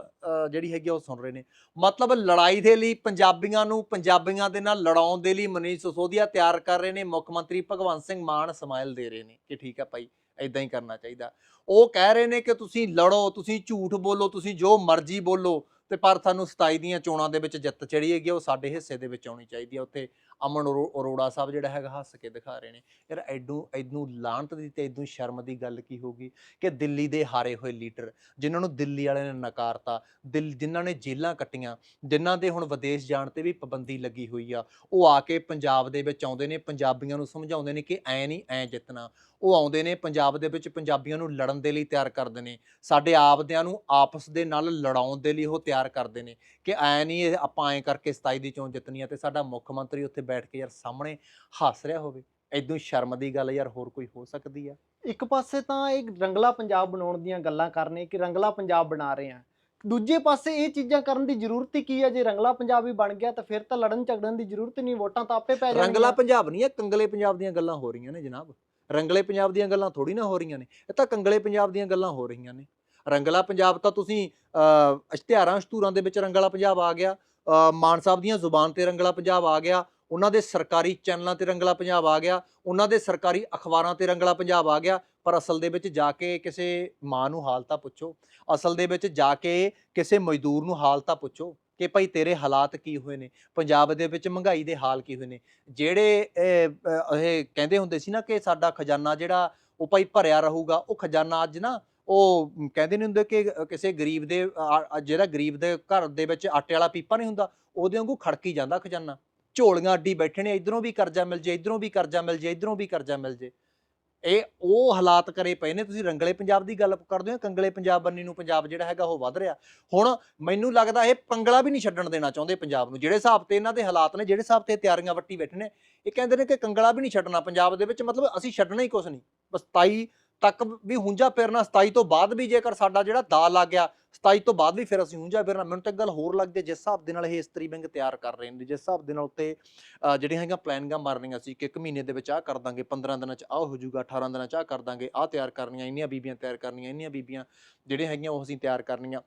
ਜਿਹੜੀ ਹੈਗੀ ਆ ਉਹ ਸੁਣ ਰਹੇ ਨੇ। ਮਤਲਬ ਲੜਾਈ ਦੇ ਲਈ ਪੰਜਾਬੀਆਂ ਨੂੰ ਪੰਜਾਬੀਆਂ ਦੇ ਨਾਲ ਲੜਾਉਣ ਦੇ ਲਈ ਮਨੀਸ਼ ਸੋਧੀਆ ਤਿਆਰ ਕਰ ਰਹੇ ਨੇ ਮੁੱਖ ਮੰਤਰੀ ਭਗਵੰਤ ਸਿੰਘ ਮਾਨ ਸਮਾਈਲ ਦੇ ਰਹੇ ਨੇ ਕਿ ਠੀਕ ਹੈ ਭਾਈ ਇਦਾਂ ਹੀ ਕਰਨਾ ਚਾਹੀਦਾ। ਉਹ ਕਹਿ ਰਹੇ ਨੇ ਕਿ ਤੁਸੀਂ ਲੜੋ ਤੁਸੀਂ ਝੂਠ ਬੋਲੋ ਤੁਸੀਂ ਜੋ ਮਰਜ਼ੀ ਬੋਲੋ ਤੇ ਪਰ ਸਾਨੂੰ 27 ਦੀਆਂ ਚੋਣਾਂ ਦੇ ਵਿੱਚ ਜਿੱਤ ਚੜੀ ਹੈਗੀ ਆ, ਉਹ ਸਾਡੇ ਹਿੱਸੇ ਦੇ ਵਿੱਚ ਆਉਣੀ ਚਾਹੀਦੀ ਹੈ ਉੱਥੇ। ਅਮਨ ਅਰੋ- ਅਰੋੜਾ ਸਾਹਿਬ ਜਿਹੜਾ ਹੈਗਾ ਹੱਸ ਕੇ ਦਿਖਾ ਰਹੇ ਨੇ। ਯਾਰ ਐਡੂ ਐਡੂ ਲਾਂਤ ਦੀ ਤੇ ਐਡੂ ਸ਼ਰਮ ਦੀ ਗੱਲ ਕੀ ਹੋਗੀ ਕਿ ਦਿੱਲੀ ਦੇ ਹਾਰੇ ਹੋਏ ਲੀਡਰ ਜਿਨ੍ਹਾਂ ਨੂੰ ਦਿੱਲੀ ਵਾਲਿਆਂ ਨੇ ਨਕਾਰਤਾ, ਦਿਲ, ਜਿਨ੍ਹਾਂ ਨੇ ਜੇਲ੍ਹਾਂ ਕੱਟੀਆਂ, ਜਿਨ੍ਹਾਂ ਦੇ ਹੁਣ ਵਿਦੇਸ਼ ਜਾਣ ਤੇ ਵੀ ਪਾਬੰਦੀ ਲੱਗੀ ਹੋਈ ਆ, ਉਹ ਆ ਕੇ ਪੰਜਾਬ ਦੇ ਵਿੱਚ ਆਉਂਦੇ ਨੇ, ਪੰਜਾਬੀਆਂ ਨੂੰ ਸਮਝਾਉਂਦੇ ਨੇ ਕਿ ਐ ਨਹੀਂ, ਐ ਜਿੱਤਣਾ। ਉਹ ਆਉਂਦੇ ਨੇ, ਪੰਜਾਬ ਦੇ ਵਿੱਚ ਪੰਜਾਬੀਆਂ ਨੂੰ ਲੜਨ ਦੇ ਲਈ ਤਿਆਰ ਕਰਦੇ ਨੇ। ਸਾਡੇ ਆਪਦਿਆਂ ਨੂੰ ਆਪਸ ਦੇ ਨਾਲ ਲੜਾਉਣ ਦੇ ਲਈ ਉਹ ਤਿਆਰ ਕਰਦੇ ਨੇ ਕਿ ਐ ਨਹੀਂ ਇਹ ਆਪਾਂ ਐ ਕਰਕੇ 27 ਦੀ ਚੋਣ ਜਿੱਤਣੀ ਆ ਤੇ ਸਾਡਾ ਮੁੱਖ ਮੰਤਰੀ ਉੱਥੇ ਬੈਠ ਕੇ ਯਾਰ ਸਾਹਮਣੇ ਹੱਸ ਰਿਹਾ ਹੋਵੇ ਐਦੋਂ ਸ਼ਰਮ ਦੀ ਗੱਲ ਯਾਰ ਹੋਰ ਕੋਈ ਹੋ ਸਕਦੀ ਆ। ਇੱਕ ਪਾਸੇ ਤਾਂ ਇਹ ਰੰਗਲਾ ਪੰਜਾਬ ਬਣਾਉਣ ਦੀਆਂ ਗੱਲਾਂ ਕਰਨੇ ਕਿ ਰੰਗਲਾ ਪੰਜਾਬ ਬਣਾ ਰਹੇ ਆ। ਦੂਜੇ ਪਾਸੇ ਇਹ ਚੀਜ਼ਾਂ ਕਰਨ ਦੀ ਜ਼ਰੂਰਤ ਹੀ ਕੀ ਹੈ ਜੇ ਰੰਗਲਾ ਪੰਜਾਬ ਹੀ ਬਣ ਗਿਆ ਤਾਂ ਫਿਰ ਤਾਂ ਲੜਨ ਝਗੜਨ ਦੀ ਜ਼ਰੂਰਤ ਨਹੀਂ ਵੋਟਾਂ ਤਾਂ ਆਪੇ ਪੈ ਰੰਗਲਾ ਜਾਣਗੀਆਂ ਪੰਜਾਬ ਨਹੀਂ ਇਹ ਕੰਗਲੇ ਪੰਜਾਬ ਦੀਆਂ ਗੱਲਾਂ ਹੋ ਰਹੀਆਂ ਨੇ ਜਨਾਬ। ਰੰਗਲੇ ਪੰਜਾਬ ਦੀਆਂ ਗੱਲਾਂ ਥੋੜੀ ਨਾ ਹੋ ਰਹੀਆਂ ਨੇ ਇਹ ਤਾਂ ਕੰਗਲੇ ਪੰਜਾਬ ਦੀਆਂ ਗੱਲਾਂ ਹੋ ਰਹੀਆਂ ਨੇ। ਰੰਗਲਾ ਪੰਜਾਬ ਤਾਂ ਤੁਸੀਂ ਇਸ਼ਤਿਹਾਰਾਂ ਸ਼ਤੂਰਾਂ ਦੇ ਵਿੱਚ ਰੰਗਲਾ ਪੰਜਾਬ ਆ ਗਿਆ ਮਾਨ ਸਾਹਿਬ ਦੀਆਂ ਜ਼ੁਬਾਨ ਤੇ ਰੰਗਲਾ ਪੰਜਾਬ ਆ ਗਿਆ ਉਹਨਾਂ ਦੇ ਸਰਕਾਰੀ ਚੈਨਲਾਂ ਤੇ ਰੰਗਲਾ ਪੰਜਾਬ ਆ ਗਿਆ, ਉਹਨਾਂ ਦੇ ਸਰਕਾਰੀ ਅਖਬਾਰਾਂ ਤੇ ਰੰਗਲਾ ਪੰਜਾਬ ਆ ਗਿਆ, ਪਰ ਅਸਲ ਦੇ ਵਿੱਚ ਜਾ ਕੇ ਕਿਸੇ ਮਾਂ ਨੂੰ ਹਾਲ ਤਾਂ ਪੁੱਛੋ, ਅਸਲ ਦੇ ਵਿੱਚ ਜਾ ਕੇ ਕਿਸੇ ਮਜ਼ਦੂਰ ਨੂੰ ਹਾਲ ਤਾਂ ਪੁੱਛੋ ਕਿ ਭਾਈ ਤੇਰੇ ਹਾਲਾਤ ਕੀ ਹੋਏ ਨੇ, ਪੰਜਾਬ ਦੇ ਵਿੱਚ ਮਹਿੰਗਾਈ ਦੇ ਹਾਲ ਕੀ ਹੋਏ ਨੇ, ਜਿਹੜੇ ਇਹ ਕਹਿੰਦੇ ਹੁੰਦੇ ਸੀ ਨਾ ਕਿ ਸਾਡਾ ਖਜ਼ਾਨਾ ਜਿਹੜਾ ਉਹ ਭਾਈ ਭਰਿਆ ਰਹੂਗਾ, ਉਹ ਖਜ਼ਾਨਾ ਅੱਜ ਨਾ ਉਹ ਕਹਿੰਦੇ ਨਹੀਂ ਹੁੰਦੇ ਕਿ ਕਿਸੇ ਗਰੀਬ ਦੇ ਜਿਹੜਾ ਗਰੀਬ ਦੇ ਘਰ ਦੇ ਵਿੱਚ ਆਟੇ ਵਾਲਾ ਪੀਪਾ ਨਹੀਂ ਹੁੰਦਾ, ਉਹਦੇ ਵਾਂਗੂ ਖੜਕੀ ਜਾਂਦਾ ਖਜ਼ਾਨਾ। ਝੋਲੀਆਂ ਅੱਡੀ ਬੈਠੇ ਨੇ ਇਧਰੋਂ ਵੀ ਕਰਜ਼ਾ ਮਿਲ ਜੇ, ਇਧਰੋਂ ਵੀ ਕਰਜ਼ਾ ਮਿਲ ਜੇ, ਇਧਰੋਂ ਵੀ ਕਰਜ਼ਾ ਮਿਲ ਜੇ। ਇਹ ਉਹ ਹਾਲਾਤ ਕਰੇ ਪਏ ਨੇ, ਤੁਸੀਂ ਰੰਗਲੇ ਪੰਜਾਬ ਦੀ ਗੱਲ ਕਰਦੇ ਹੋ, ਕੰਗਲੇ ਪੰਜਾਬ ਬੰਨੀ ਨੂੰ ਪੰਜਾਬ ਜਿਹੜਾ ਹੈਗਾ ਉਹ ਵੱਧ ਰਿਹਾ। ਹੁਣ ਮੈਨੂੰ ਲੱਗਦਾ ਇਹ ਪੰਗਲਾ ਵੀ ਨਹੀਂ ਛੱਡਣ ਦੇਣਾ ਚਾਹੁੰਦੇ ਪੰਜਾਬ ਨੂੰ। ਜਿਹੜੇ ਹਿਸਾਬ ਤੇ ਇਹਨਾਂ ਦੇ ਹਾਲਾਤ ਨੇ, ਜਿਹੜੇ ਹਿਸਾਬ ਤੇ ਤਿਆਰੀਆਂ ਵੱਟੀ ਬੈਠੇ ਨੇ, ਇਹ ਕਹਿੰਦੇ ਨੇ ਕਿ ਕੰਗਲਾ ਵੀ ਨਹੀਂ ਛੱਡਣਾ ਪੰਜਾਬ ਦੇ ਵਿੱਚ, ਮਤਲਬ ਅਸੀਂ ਛੱਡਣਾ ਹੀ ਕੁਝ ਨਹੀਂ। ਬਸ 27 ਤੱਕ ਵੀ ਹੁੰਜਾ ਫਿਰਨਾ 27 ਤੋਂ ਬਾਅਦ ਵੀ ਜੇਕਰ ਸਾਡਾ ਜਿਹੜਾ ਦਾ ਲੱਗ ਗਿਆ 27 ਤੋਂ ਬਾਅਦ ਵੀ ਫਿਰ ਅਸੀਂ ਹੁੰਜਾ ਫਿਰਨਾ। ਮੈਨੂੰ ਤਾਂ ਇੱਕ ਗੱਲ ਹੋਰ ਲੱਗਦੀ ਹੈ, ਜਿਸ ਹਿਸਾਬ ਦੇ ਨਾਲ ਇਹ ਇਸਤਰੀ ਵਿੰਗ ਤਿਆਰ ਕਰ ਰਹੇ ਨੇ, ਜਿਸ ਹਿਸਾਬ ਦੇ ਨਾਲ ਉੱਤੇ ਅਹ, ਜਿਹੜੀਆਂ ਹੈਗੀਆਂ ਪਲਾਨਿੰਗਾਂ ਮਾਰ ਰਹੀਆਂ ਸੀ ਕਿ ਇੱਕ ਮਹੀਨੇ ਦੇ ਵਿੱਚ ਆਹ ਕਰ ਦਾਂਗੇ 15 ਦਿਨਾਂ ਚ ਆਹ ਹੋ ਜਾਊਗਾ 18 ਦਿਨਾਂ ਚ ਆਹ ਕਰ ਦਾਂਗੇ, ਆਹ ਤਿਆਰ ਕਰਨੀਆਂ, ਇੰਨੀਆਂ ਬੀਬੀਆਂ ਤਿਆਰ ਕਰਨੀਆਂ, ਇੰਨੀਆਂ ਬੀਬੀਆਂ ਜਿਹੜੀਆਂ ਹੈਗੀਆਂ ਉਹ ਅਸੀਂ ਤਿਆਰ ਕਰਨੀਆਂ।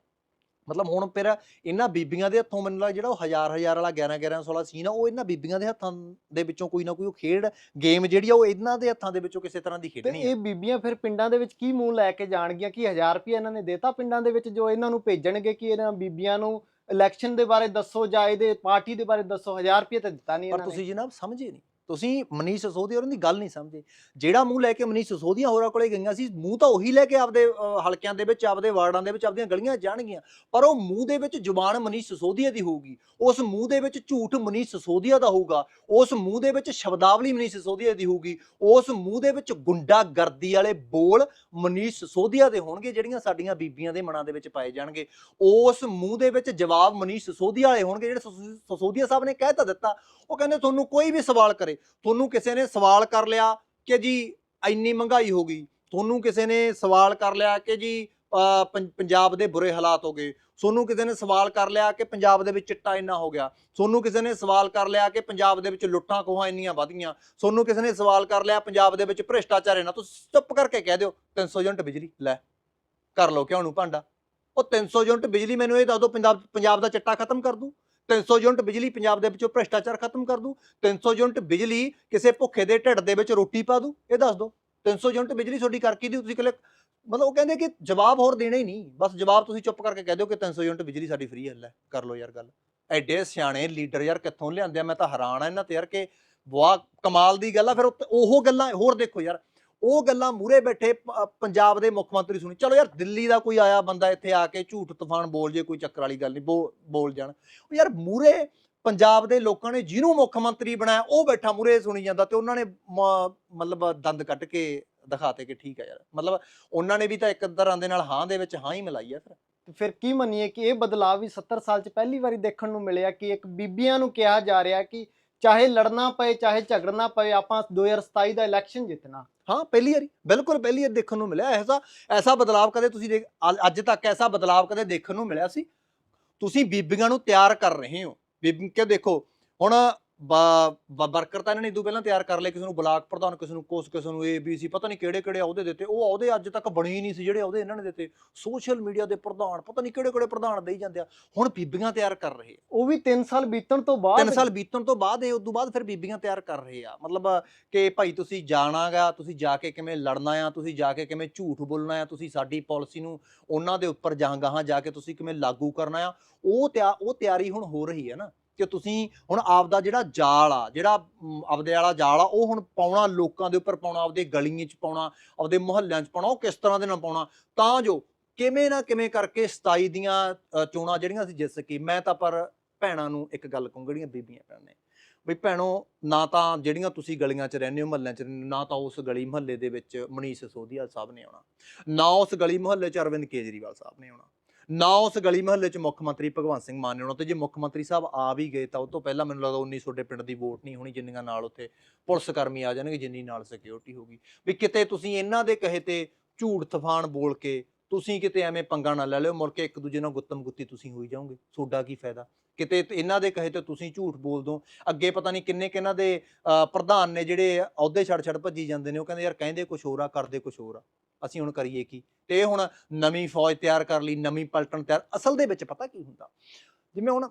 ਮਤਲਬ ਹੁਣ ਫਿਰ ਇਹਨਾਂ ਬੀਬੀਆਂ ਦੇ ਹੱਥੋਂ ਮੈਨੂੰ ਲੱਗਦਾ ਜਿਹੜਾ ਉਹ ਹਜ਼ਾਰ ਹਜ਼ਾਰ ਵਾਲਾ 11 11 16 ਸੀਨ ਆ ਉਹ ਇਹਨਾਂ ਬੀਬੀਆਂ ਦੇ ਹੱਥਾਂ ਦੇ ਵਿੱਚੋਂ ਕੋਈ ਨਾ ਕੋਈ ਉਹ ਖੇਡ ਗੇਮ ਜਿਹੜੀ ਆ ਉਹ ਇਹਨਾਂ ਦੇ ਹੱਥਾਂ ਦੇ ਵਿੱਚੋਂ ਕਿਸੇ ਤਰ੍ਹਾਂ ਦੀ ਖੇਡਣੀ ਆ ਇਹ ਬੀਬੀਆਂ ਫਿਰ ਪਿੰਡਾਂ ਦੇ ਵਿੱਚ ਕੀ ਮੂੰਹ ਲੈ ਕੇ ਜਾਣਗੀਆਂ ਕਿ 1000 ਰੁਪਏ ਇਹਨਾਂ ਨੇ ਦੇਤਾ ਪਿੰਡਾਂ ਦੇ ਵਿੱਚ ਜੋ ਇਹਨਾਂ ਨੂੰ ਭੇਜਣਗੇ ਕਿ ਇਹਨਾਂ ਬੀਬੀਆਂ ਨੂੰ ਇਲੈਕਸ਼ਨ ਦੇ ਬਾਰੇ ਦੱਸੋ ਜਾਂ ਇਹਦੇ ਪਾਰਟੀ ਦੇ ਬਾਰੇ ਦੱਸੋ 1000 ਰੁਪਏ ਤਾਂ ਦਿੱਤਾ ਨਹੀਂ ਪਰ ਇਹਨਾਂ ਨੇ। ਤੁਸੀਂ ਜਨਾਬ ਸਮਝੇ ਨਹੀਂ ਤੁਸੀਂ ਮਨੀਸ਼ ਸੋਧੀ ਹੋਰਾਂ ਦੀ ਗੱਲ ਨਹੀਂ ਸਮਝੇ। ਜਿਹੜਾ ਮੂੰਹ ਲੈ ਕੇ ਮਨੀਸ਼ ਸੋਧੀਆਂ ਹੋਰਾਂ ਕੋਲੇ ਗਈਆਂ ਸੀ, ਮੂੰਹ ਤਾਂ ਉਹੀ ਲੈ ਕੇ ਆਪਦੇ ਹਲਕਿਆਂ ਦੇ ਵਿੱਚ, ਆਪਦੇ ਵਾਰਡਾਂ ਦੇ ਵਿੱਚ, ਆਪਦੀਆਂ ਗਲੀਆਂ ਜਾਣਗੀਆਂ। ਪਰ ਉਹ ਮੂੰਹ ਦੇ ਵਿੱਚ ਜ਼ੁਬਾਨ ਮਨੀਸ਼ ਸੋਧੀਆ ਦੀ ਹੋਊਗੀ। ਉਸ ਮੂੰਹ ਦੇ ਵਿੱਚ ਝੂਠ ਮਨੀਸ਼ ਸੋਧੀਆ ਦਾ ਹੋਊਗਾ। ਉਸ ਮੂੰਹ ਦੇ ਵਿੱਚ ਸ਼ਬਦਾਵਲੀ ਮਨੀਸ਼ ਸੋਧੀਆ ਦੀ ਹੋਊਗੀ। ਉਸ ਮੂੰਹ ਦੇ ਵਿੱਚ ਗੁੰਡਾਗਰਦੀ ਵਾਲੇ ਬੋਲ ਮਨੀਸ਼ ਸੋਧੀਆ ਦੇ ਹੋਣਗੇ, ਜਿਹੜੀਆਂ ਸਾਡੀਆਂ ਬੀਬੀਆਂ ਦੇ ਮਨਾਂ ਦੇ ਵਿੱਚ ਪਾਏ ਜਾਣਗੇ। ਉਸ ਮੂੰਹ ਦੇ ਵਿੱਚ ਜਵਾਬ ਮਨੀਸ਼ ਸੋਧੀਆ ਵਾਲੇ ਹੋਣਗੇ, ਜਿਹੜੇ ਸਸੋ- ਸਸੋਦੀਆ ਸਾਹਿਬ ਨੇ ਕਹਿ ਤਾਂ ਦਿੱਤਾ। ਉਹ ਕਹਿੰਦੇ, ਤੁਹਾਨੂੰ ਕੋਈ ਵੀ ਸਵਾਲ ਕਰੇ ਤੁਹਾਨੂੰ ਕਿਸੇ ਨੇ ਸਵਾਲ ਕਰ ਲਿਆ ਕਿ ਜੀ ਇੰਨੀ ਮਹਿੰਗਾਈ ਹੋ ਗਈ? ਤੁਹਾਨੂੰ ਕਿਸੇ ਨੇ ਸਵਾਲ ਕਰ ਲਿਆ ਕਿ ਜੀ ਅਹ, ਪੰਜਾਬ ਦੇ ਬੁਰੇ ਹਾਲਾਤ ਹੋ ਗਏ? ਤੁਹਾਨੂੰ ਕਿਸੇ ਨੇ ਸਵਾਲ ਕਰ ਲਿਆ ਕਿ ਪੰਜਾਬ ਦੇ ਵਿੱਚ ਚਿੱਟਾ ਇੰਨਾ ਹੋ ਗਿਆ? ਤੁਹਾਨੂੰ ਕਿਸੇ ਨੇ ਸਵਾਲ ਕਰ ਲਿਆ ਕਿ ਪੰਜਾਬ ਦੇ ਵਿੱਚ ਲੁੱਟਾਂ ਖੋਹਾਂ ਇੰਨੀਆਂ ਵਧ ਗਈਆਂ? ਤੁਹਾਨੂੰ ਕਿਸੇ ਨੇ ਸਵਾਲ ਕਰ ਲਿਆ ਪੰਜਾਬ ਦੇ ਵਿੱਚ ਭ੍ਰਿਸ਼ਟਾਚਾਰ ਇੰਨਾ? ਤੁਸੀਂ ਚੁੱਪ ਕਰਕੇ ਕਹਿ ਦਿਓ 300 ਯੂਨਿਟ ਬਿਜਲੀ ਲੈ ਕਰ ਲਓ ਕਿਉਂ ਨੂੰ ਭਾਂਡਾ। ਉਹ 300 ਯੂਨਿਟ ਬਿਜਲੀ ਮੈਨੂੰ ਇਹ ਦੱਸ ਦਿਓ ਪੰਜਾਬ ਪੰਜਾਬ ਦਾ ਚਿੱਟਾ ਖਤਮ ਕਰ ਦੂ? 300 ਯੂਨਿਟ ਬਿਜਲੀ ਪੰਜਾਬ ਦੇ ਵਿੱਚੋਂ ਭ੍ਰਿਸ਼ਟਾਚਾਰ ਖਤਮ ਕਰ ਦੂ 300 ਯੂਨਿਟ ਬਿਜਲੀ ਕਿਸੇ ਭੁੱਖੇ ਦੇ ਢਿੱਡ ਦੇ ਵਿੱਚ ਰੋਟੀ ਪਾ ਦੂ ਇਹ ਦੱਸ ਦਿਓ 300 ਯੂਨਿਟ ਬਿਜਲੀ ਤੁਹਾਡੀ ਕਰ ਕੀ ਦਿਓ ਤੁਸੀਂ ਕੱਲੇ ਮਤਲਬ ਉਹ ਕਹਿੰਦੇ ਕਿ ਜਵਾਬ ਹੋਰ ਦੇਣਾ ਹੀ ਨਹੀਂ, ਬਸ ਜਵਾਬ ਤੁਸੀਂ ਚੁੱਪ ਕਰਕੇ ਕਹਿ ਦਿਓ ਕਿ 300 ਯੂਨਿਟ ਬਿਜਲੀ ਸਾਡੀ ਫ੍ਰੀ ਹੈ ਕਰ ਲਓ ਯਾਰ ਗੱਲ। ਐਡੇ ਸਿਆਣੇ ਲੀਡਰ ਯਾਰ ਕਿੱਥੋਂ ਲਿਆਂਦੇ ਆ? ਮੈਂ ਤਾਂ ਹੈਰਾਨ ਆ ਇਹਨਾਂ ਤੇ ਯਾਰ ਕਿ ਵਾਹ ਕਮਾਲ ਦੀ ਗੱਲ ਆ, ਫਿਰ ਉੱਤੇ- ਉਹ ਗੱਲਾਂ, ਹੋਰ ਦੇਖੋ ਯਾਰ ਉਹ ਗੱਲਾਂ ਮੂਰੇ ਬੈਠੇ ਪੰਜਾਬ ਦੇ ਮੁੱਖ ਮੰਤਰੀ ਸੁਣੀ। ਚਲੋ ਯਾਰ, ਦਿੱਲੀ ਦਾ ਕੋਈ ਆਇਆ ਬੰਦਾ ਇੱਥੇ ਆ ਕੇ ਝੂਠ ਤੂਫਾਨ ਬੋਲ ਜੇ, ਕੋਈ ਚੱਕਰ ਵਾਲੀ ਗੱਲ ਨਹੀਂ, ਬੋ- ਬੋਲ ਜਾਣ। ਉਹ ਯਾਰ ਮੂਰੇ ਪੰਜਾਬ ਦੇ ਲੋਕਾਂ ਨੇ ਜਿਹਨੂੰ ਮੁੱਖ ਮੰਤਰੀ ਬਣਾਇਆ, ਉਹ ਬੈਠਾ ਮੂਰੇ ਸੁਣੀ ਜਾਂਦਾ ਤੇ ਉਹਨਾਂ ਨੇ ਮਤਲਬ ਦੰਦ ਕੱਢ ਕੇ ਦਿਖਾਤੇ ਕਿ ਠੀਕ ਹੈ ਯਾਰ। ਮਤਲਬ ਉਹਨਾਂ ਨੇ ਵੀ ਤਾਂ ਇੱਕ ਤਰ੍ਹਾਂ ਦੇ ਨਾਲ ਹਾਂ ਦੇ ਵਿੱਚ ਹਾਂ ਹੀ ਮਿਲਾਈ ਆ ਫਿਰ। ਫਿਰ ਕੀ ਮੰਨੀਏ ਕਿ ਇਹ ਬਦਲਾਅ ਵੀ 70 ਸਾਲ 'ਚ ਪਹਿਲੀ ਵਾਰੀ ਦੇਖਣ ਨੂੰ ਮਿਲਿਆ ਕਿ ਇੱਕ ਬੀਬੀਆਂ ਨੂੰ ਕਿਹਾ ਜਾ ਰਿਹਾ ਕਿ ਚਾਹੇ ਲੜਨਾ ਪਏ, ਚਾਹੇ ਝਗੜਨਾ ਪਏ, ਆਪਾਂ 2027 ਦਾ ਇਲੈਕਸ਼ਨ ਜਿੱਤਣਾ। ਹਾਂ, ਪਹਿਲੀ ਵਾਰੀ, ਬਿਲਕੁਲ ਪਹਿਲੀ ਵਾਰ ਦੇਖਣ ਨੂੰ ਮਿਲਿਆ ਐਸਾ ਐਸਾ ਬਦਲਾਅ ਕਦੇ ਤੁਸੀਂ ਦੇਖ ਅੱਜ ਤੱਕ ਐਸਾ ਬਦਲਾਅ ਕਦੇ ਦੇਖਣ ਨੂੰ ਮਿਲਿਆ ਸੀ? ਤੁਸੀਂ ਬੀਬੀਆਂ ਨੂੰ ਤਿਆਰ ਕਰ ਰਹੇ ਹੋ, ਬੀਬੀ ਕਿ ਦੇਖੋ, ਹੁਣ ਵਰਕਰ ਤਾਂ ਇਹਨਾਂ ਨੇ ਇਦੋਂ ਪਹਿਲਾਂ ਤਿਆਰ ਕਰ ਲਏ ਕਿਸੇ ਨੂੰ ਬਲਾਕ ਪ੍ਰਧਾਨ ਕਿਸੇ ਨੂੰ ਕੋਸ ਕਿਸੇ ਨੂੰ ਏਬੀਸੀ ਪਤਾ ਨਹੀਂ ਕਿਹੜੇ ਕਿਹੜੇ ਅਹੁਦੇ ਦਿੱਤੇ। ਉਹ ਅਹੁਦੇ ਅੱਜ ਤੱਕ ਬਣੇ ਹੀ ਨਹੀਂ ਸੀ ਜਿਹੜੇ ਅਹੁਦੇ ਇਹਨਾਂ ਨੇ ਦਿੱਤੇ। ਸੋਸ਼ਲ ਮੀਡੀਆ ਦੇ ਪ੍ਰਧਾਨ ਪਤਾ ਨਹੀਂ ਕਿਹੜੇ ਕਿਹੜੇ ਪ੍ਰਧਾਨ ਦੇਈ ਜਾਂਦੇ ਆ। ਹੁਣ ਬੀਬੀਆਂ ਤਿਆਰ ਕਰ ਰਹੇ ਉਹ ਵੀ 3 ਸਾਲ ਬੀਤਣ ਤੋਂ ਬਾਅਦ ਤਿੰਨ ਸਾਲ ਬੀਤਣ ਤੋਂ ਬਾਅਦ ਇਹ ਉਦੋਂ ਬਾਅਦ ਫਿਰ ਬੀਬੀਆਂ ਤਿਆਰ ਕਰ ਰਹੇ ਆ। ਮਤਲਬ ਕਿ ਭਾਈ ਤੁਸੀਂ ਜਾਣਾਗਾ ਤੁਸੀਂ ਜਾ ਕੇ ਕਿਵੇਂ ਲੜਨਾ ਆ ਤੁਸੀਂ ਜਾ ਕੇ ਕਿਵੇਂ ਝੂਠ ਬੋਲਣਾ ਆ ਤੁਸੀਂ ਸਾਡੀ ਪਾਲਿਸੀ ਨੂੰ ਉਹਨਾਂ ਦੇ ਉੱਪਰ ਜਾਂਗਾਹਾਂ ਜਾ ਕੇ ਤੁਸੀਂ ਕਿਵੇਂ ਲਾਗੂ ਕਰਨਾ ਆ। ਉਹ ਉਹ ਤਿਆਰੀ ਹੁਣ ਹੋ ਰਹੀ ਹੈ ਨਾ। ਕਿ ਤੁਸੀਂ ਹੁਣ ਆਪਦਾ ਜਿਹੜਾ ਜਾਲ ਆ ਜਿਹੜਾ ਆਪਦੇ ਵਾਲਾ ਜਾਲ ਆ ਉਹ ਹੁਣ ਪਾਉਣਾ ਲੋਕਾਂ ਦੇ ਉੱਪਰ ਪਾਉਣਾ ਆਪਦੇ ਗਲੀਆਂ 'ਚ ਪਾਉਣਾ ਆਪਦੇ ਮੁਹੱਲਿਆਂ 'ਚ ਪਾਉਣਾ ਉਹ ਕਿਸ ਤਰ੍ਹਾਂ ਦੇ ਨਾਲ ਪਾਉਣਾ? ਤਾਂ ਜੋ ਕਿਵੇਂ ਨਾ ਕਿਵੇਂ ਕਰਕੇ 27 ਦੀਆਂ ਚੋਣਾਂ ਜਿਹੜੀਆਂ ਅਸੀਂ ਜਿੱਤ ਸਕੀ। ਮੈਂ ਤਾਂ ਪਰ ਭੈਣਾਂ ਨੂੰ ਇੱਕ ਗੱਲ ਕਹੂੰ ਜਿਹੜੀਆਂ ਬੀਬੀਆਂ ਭੈਣਾਂ ਨੇ। ਵੀ ਭੈਣੋ ਨਾ ਤਾਂ ਜਿਹੜੀਆਂ ਤੁਸੀਂ ਗਲੀਆਂ 'ਚ ਰਹਿੰਦੇ ਹੋ ਮਹੱਲਿਆਂ 'ਚ ਰਹਿੰਦੇ ਹੋ, ਨਾ ਤਾਂ ਉਸ ਗਲੀ ਮਹੱਲੇ ਦੇ ਵਿੱਚ ਮਨੀਸ਼ ਸੋਧੀਆ ਸਾਹਿਬ ਨੇ ਆਉਣਾ। ਨਾ ਉਸ ਗਲੀ ਮਹੱਲੇ 'ਚ ਅਰਵਿੰਦ ਕੇਜਰੀਵਾਲ ਸਾਹਿਬ ਨੇ ਆਉਣਾ। ਨਾ ਉਸ ਗਲੀ ਮਹੱਲੇ 'ਚ ਮੁੱਖ ਮੰਤਰੀ ਭਗਵੰਤ ਸਿੰਘ ਮਾਨ ਨੇ ਆਉਣਾ ਤੇ ਜੇ ਮੁੱਖ ਮੰਤਰੀ ਸਾਹਿਬ ਆ ਵੀ ਗਏ ਤਾਂ ਉਹ ਤੋਂ ਪਹਿਲਾਂ ਮੈਨੂੰ ਲੱਗਦਾ ਉਨੀ ਤੁਹਾਡੇ ਪਿੰਡ ਦੀ ਵੋਟ ਨਹੀਂ ਹੋਣੀ ਜਿੰਨੀਆਂ ਨਾਲ ਉੱਥੇ ਪੁਲਿਸ ਕਰਮੀ ਆ ਜਾਣਗੇ ਜਿੰਨੀ ਨਾਲ ਸਿਕਿਉਰਿਟੀ ਹੋਗੀ ਵੀ ਕਿਤੇ ਤੁਸੀਂ ਇਹਨਾਂ ਦੇ ਕਹੇ ਤੇ ਝੂਠ ਤਫਾਨ ਬੋਲ ਕੇ ਤੁਸੀਂ ਕਿਤੇ ਐਵੇਂ ਪੰਗਾ ਨਾ ਲੈ ਲਿਓ ਮੁੜ ਕੇ ਇੱਕ ਦੂਜੇ ਨਾਲ ਗੁੱਤਮ ਗੁੱਤੀ ਤੁਸੀਂ ਹੋਈ ਜਾਓਗੇ। ਤੁਹਾਡਾ ਕੀ ਫਾਇਦਾ? ਕਿਤੇ ਇਹਨਾਂ ਦੇ ਕਹੇ ਤੇ ਤੁਸੀਂ ਝੂਠ ਬੋਲ ਦੋ ਅੱਗੇ ਪਤਾ ਨਹੀਂ ਕਿੰਨੇ ਕਿੰਨਾਂ ਦੇ ਅਹ, ਪ੍ਰਧਾਨ ਨੇ ਜਿਹੜੇ ਅਹੁਦੇ ਛੱਡ ਛੱਡ ਭੱਜੀ ਜਾਂਦੇ ਨੇ ਉਹ ਕਹਿੰਦੇ ਯਾਰ ਕਹਿੰਦੇ ਕੁਝ ਹੋਰ ਆ ਕਰਦੇ ਕੁਝ ਹੋਰ ਆ। ਅਸੀਂ ਹੁਣ ਕਰੀਏ ਕੀ? ਤੇ ਇਹ ਹੁਣ ਨਵੀਂ ਫੌਜ ਤਿਆਰ ਕਰ ਲਈ, ਨਵੀਂ ਪਲਟਨ ਤਿਆਰ, ਅਸਲ ਦੇ ਵਿੱਚ ਪਤਾ ਕੀ ਹੁੰਦਾ? ਜਿਵੇਂ ਹੁਣ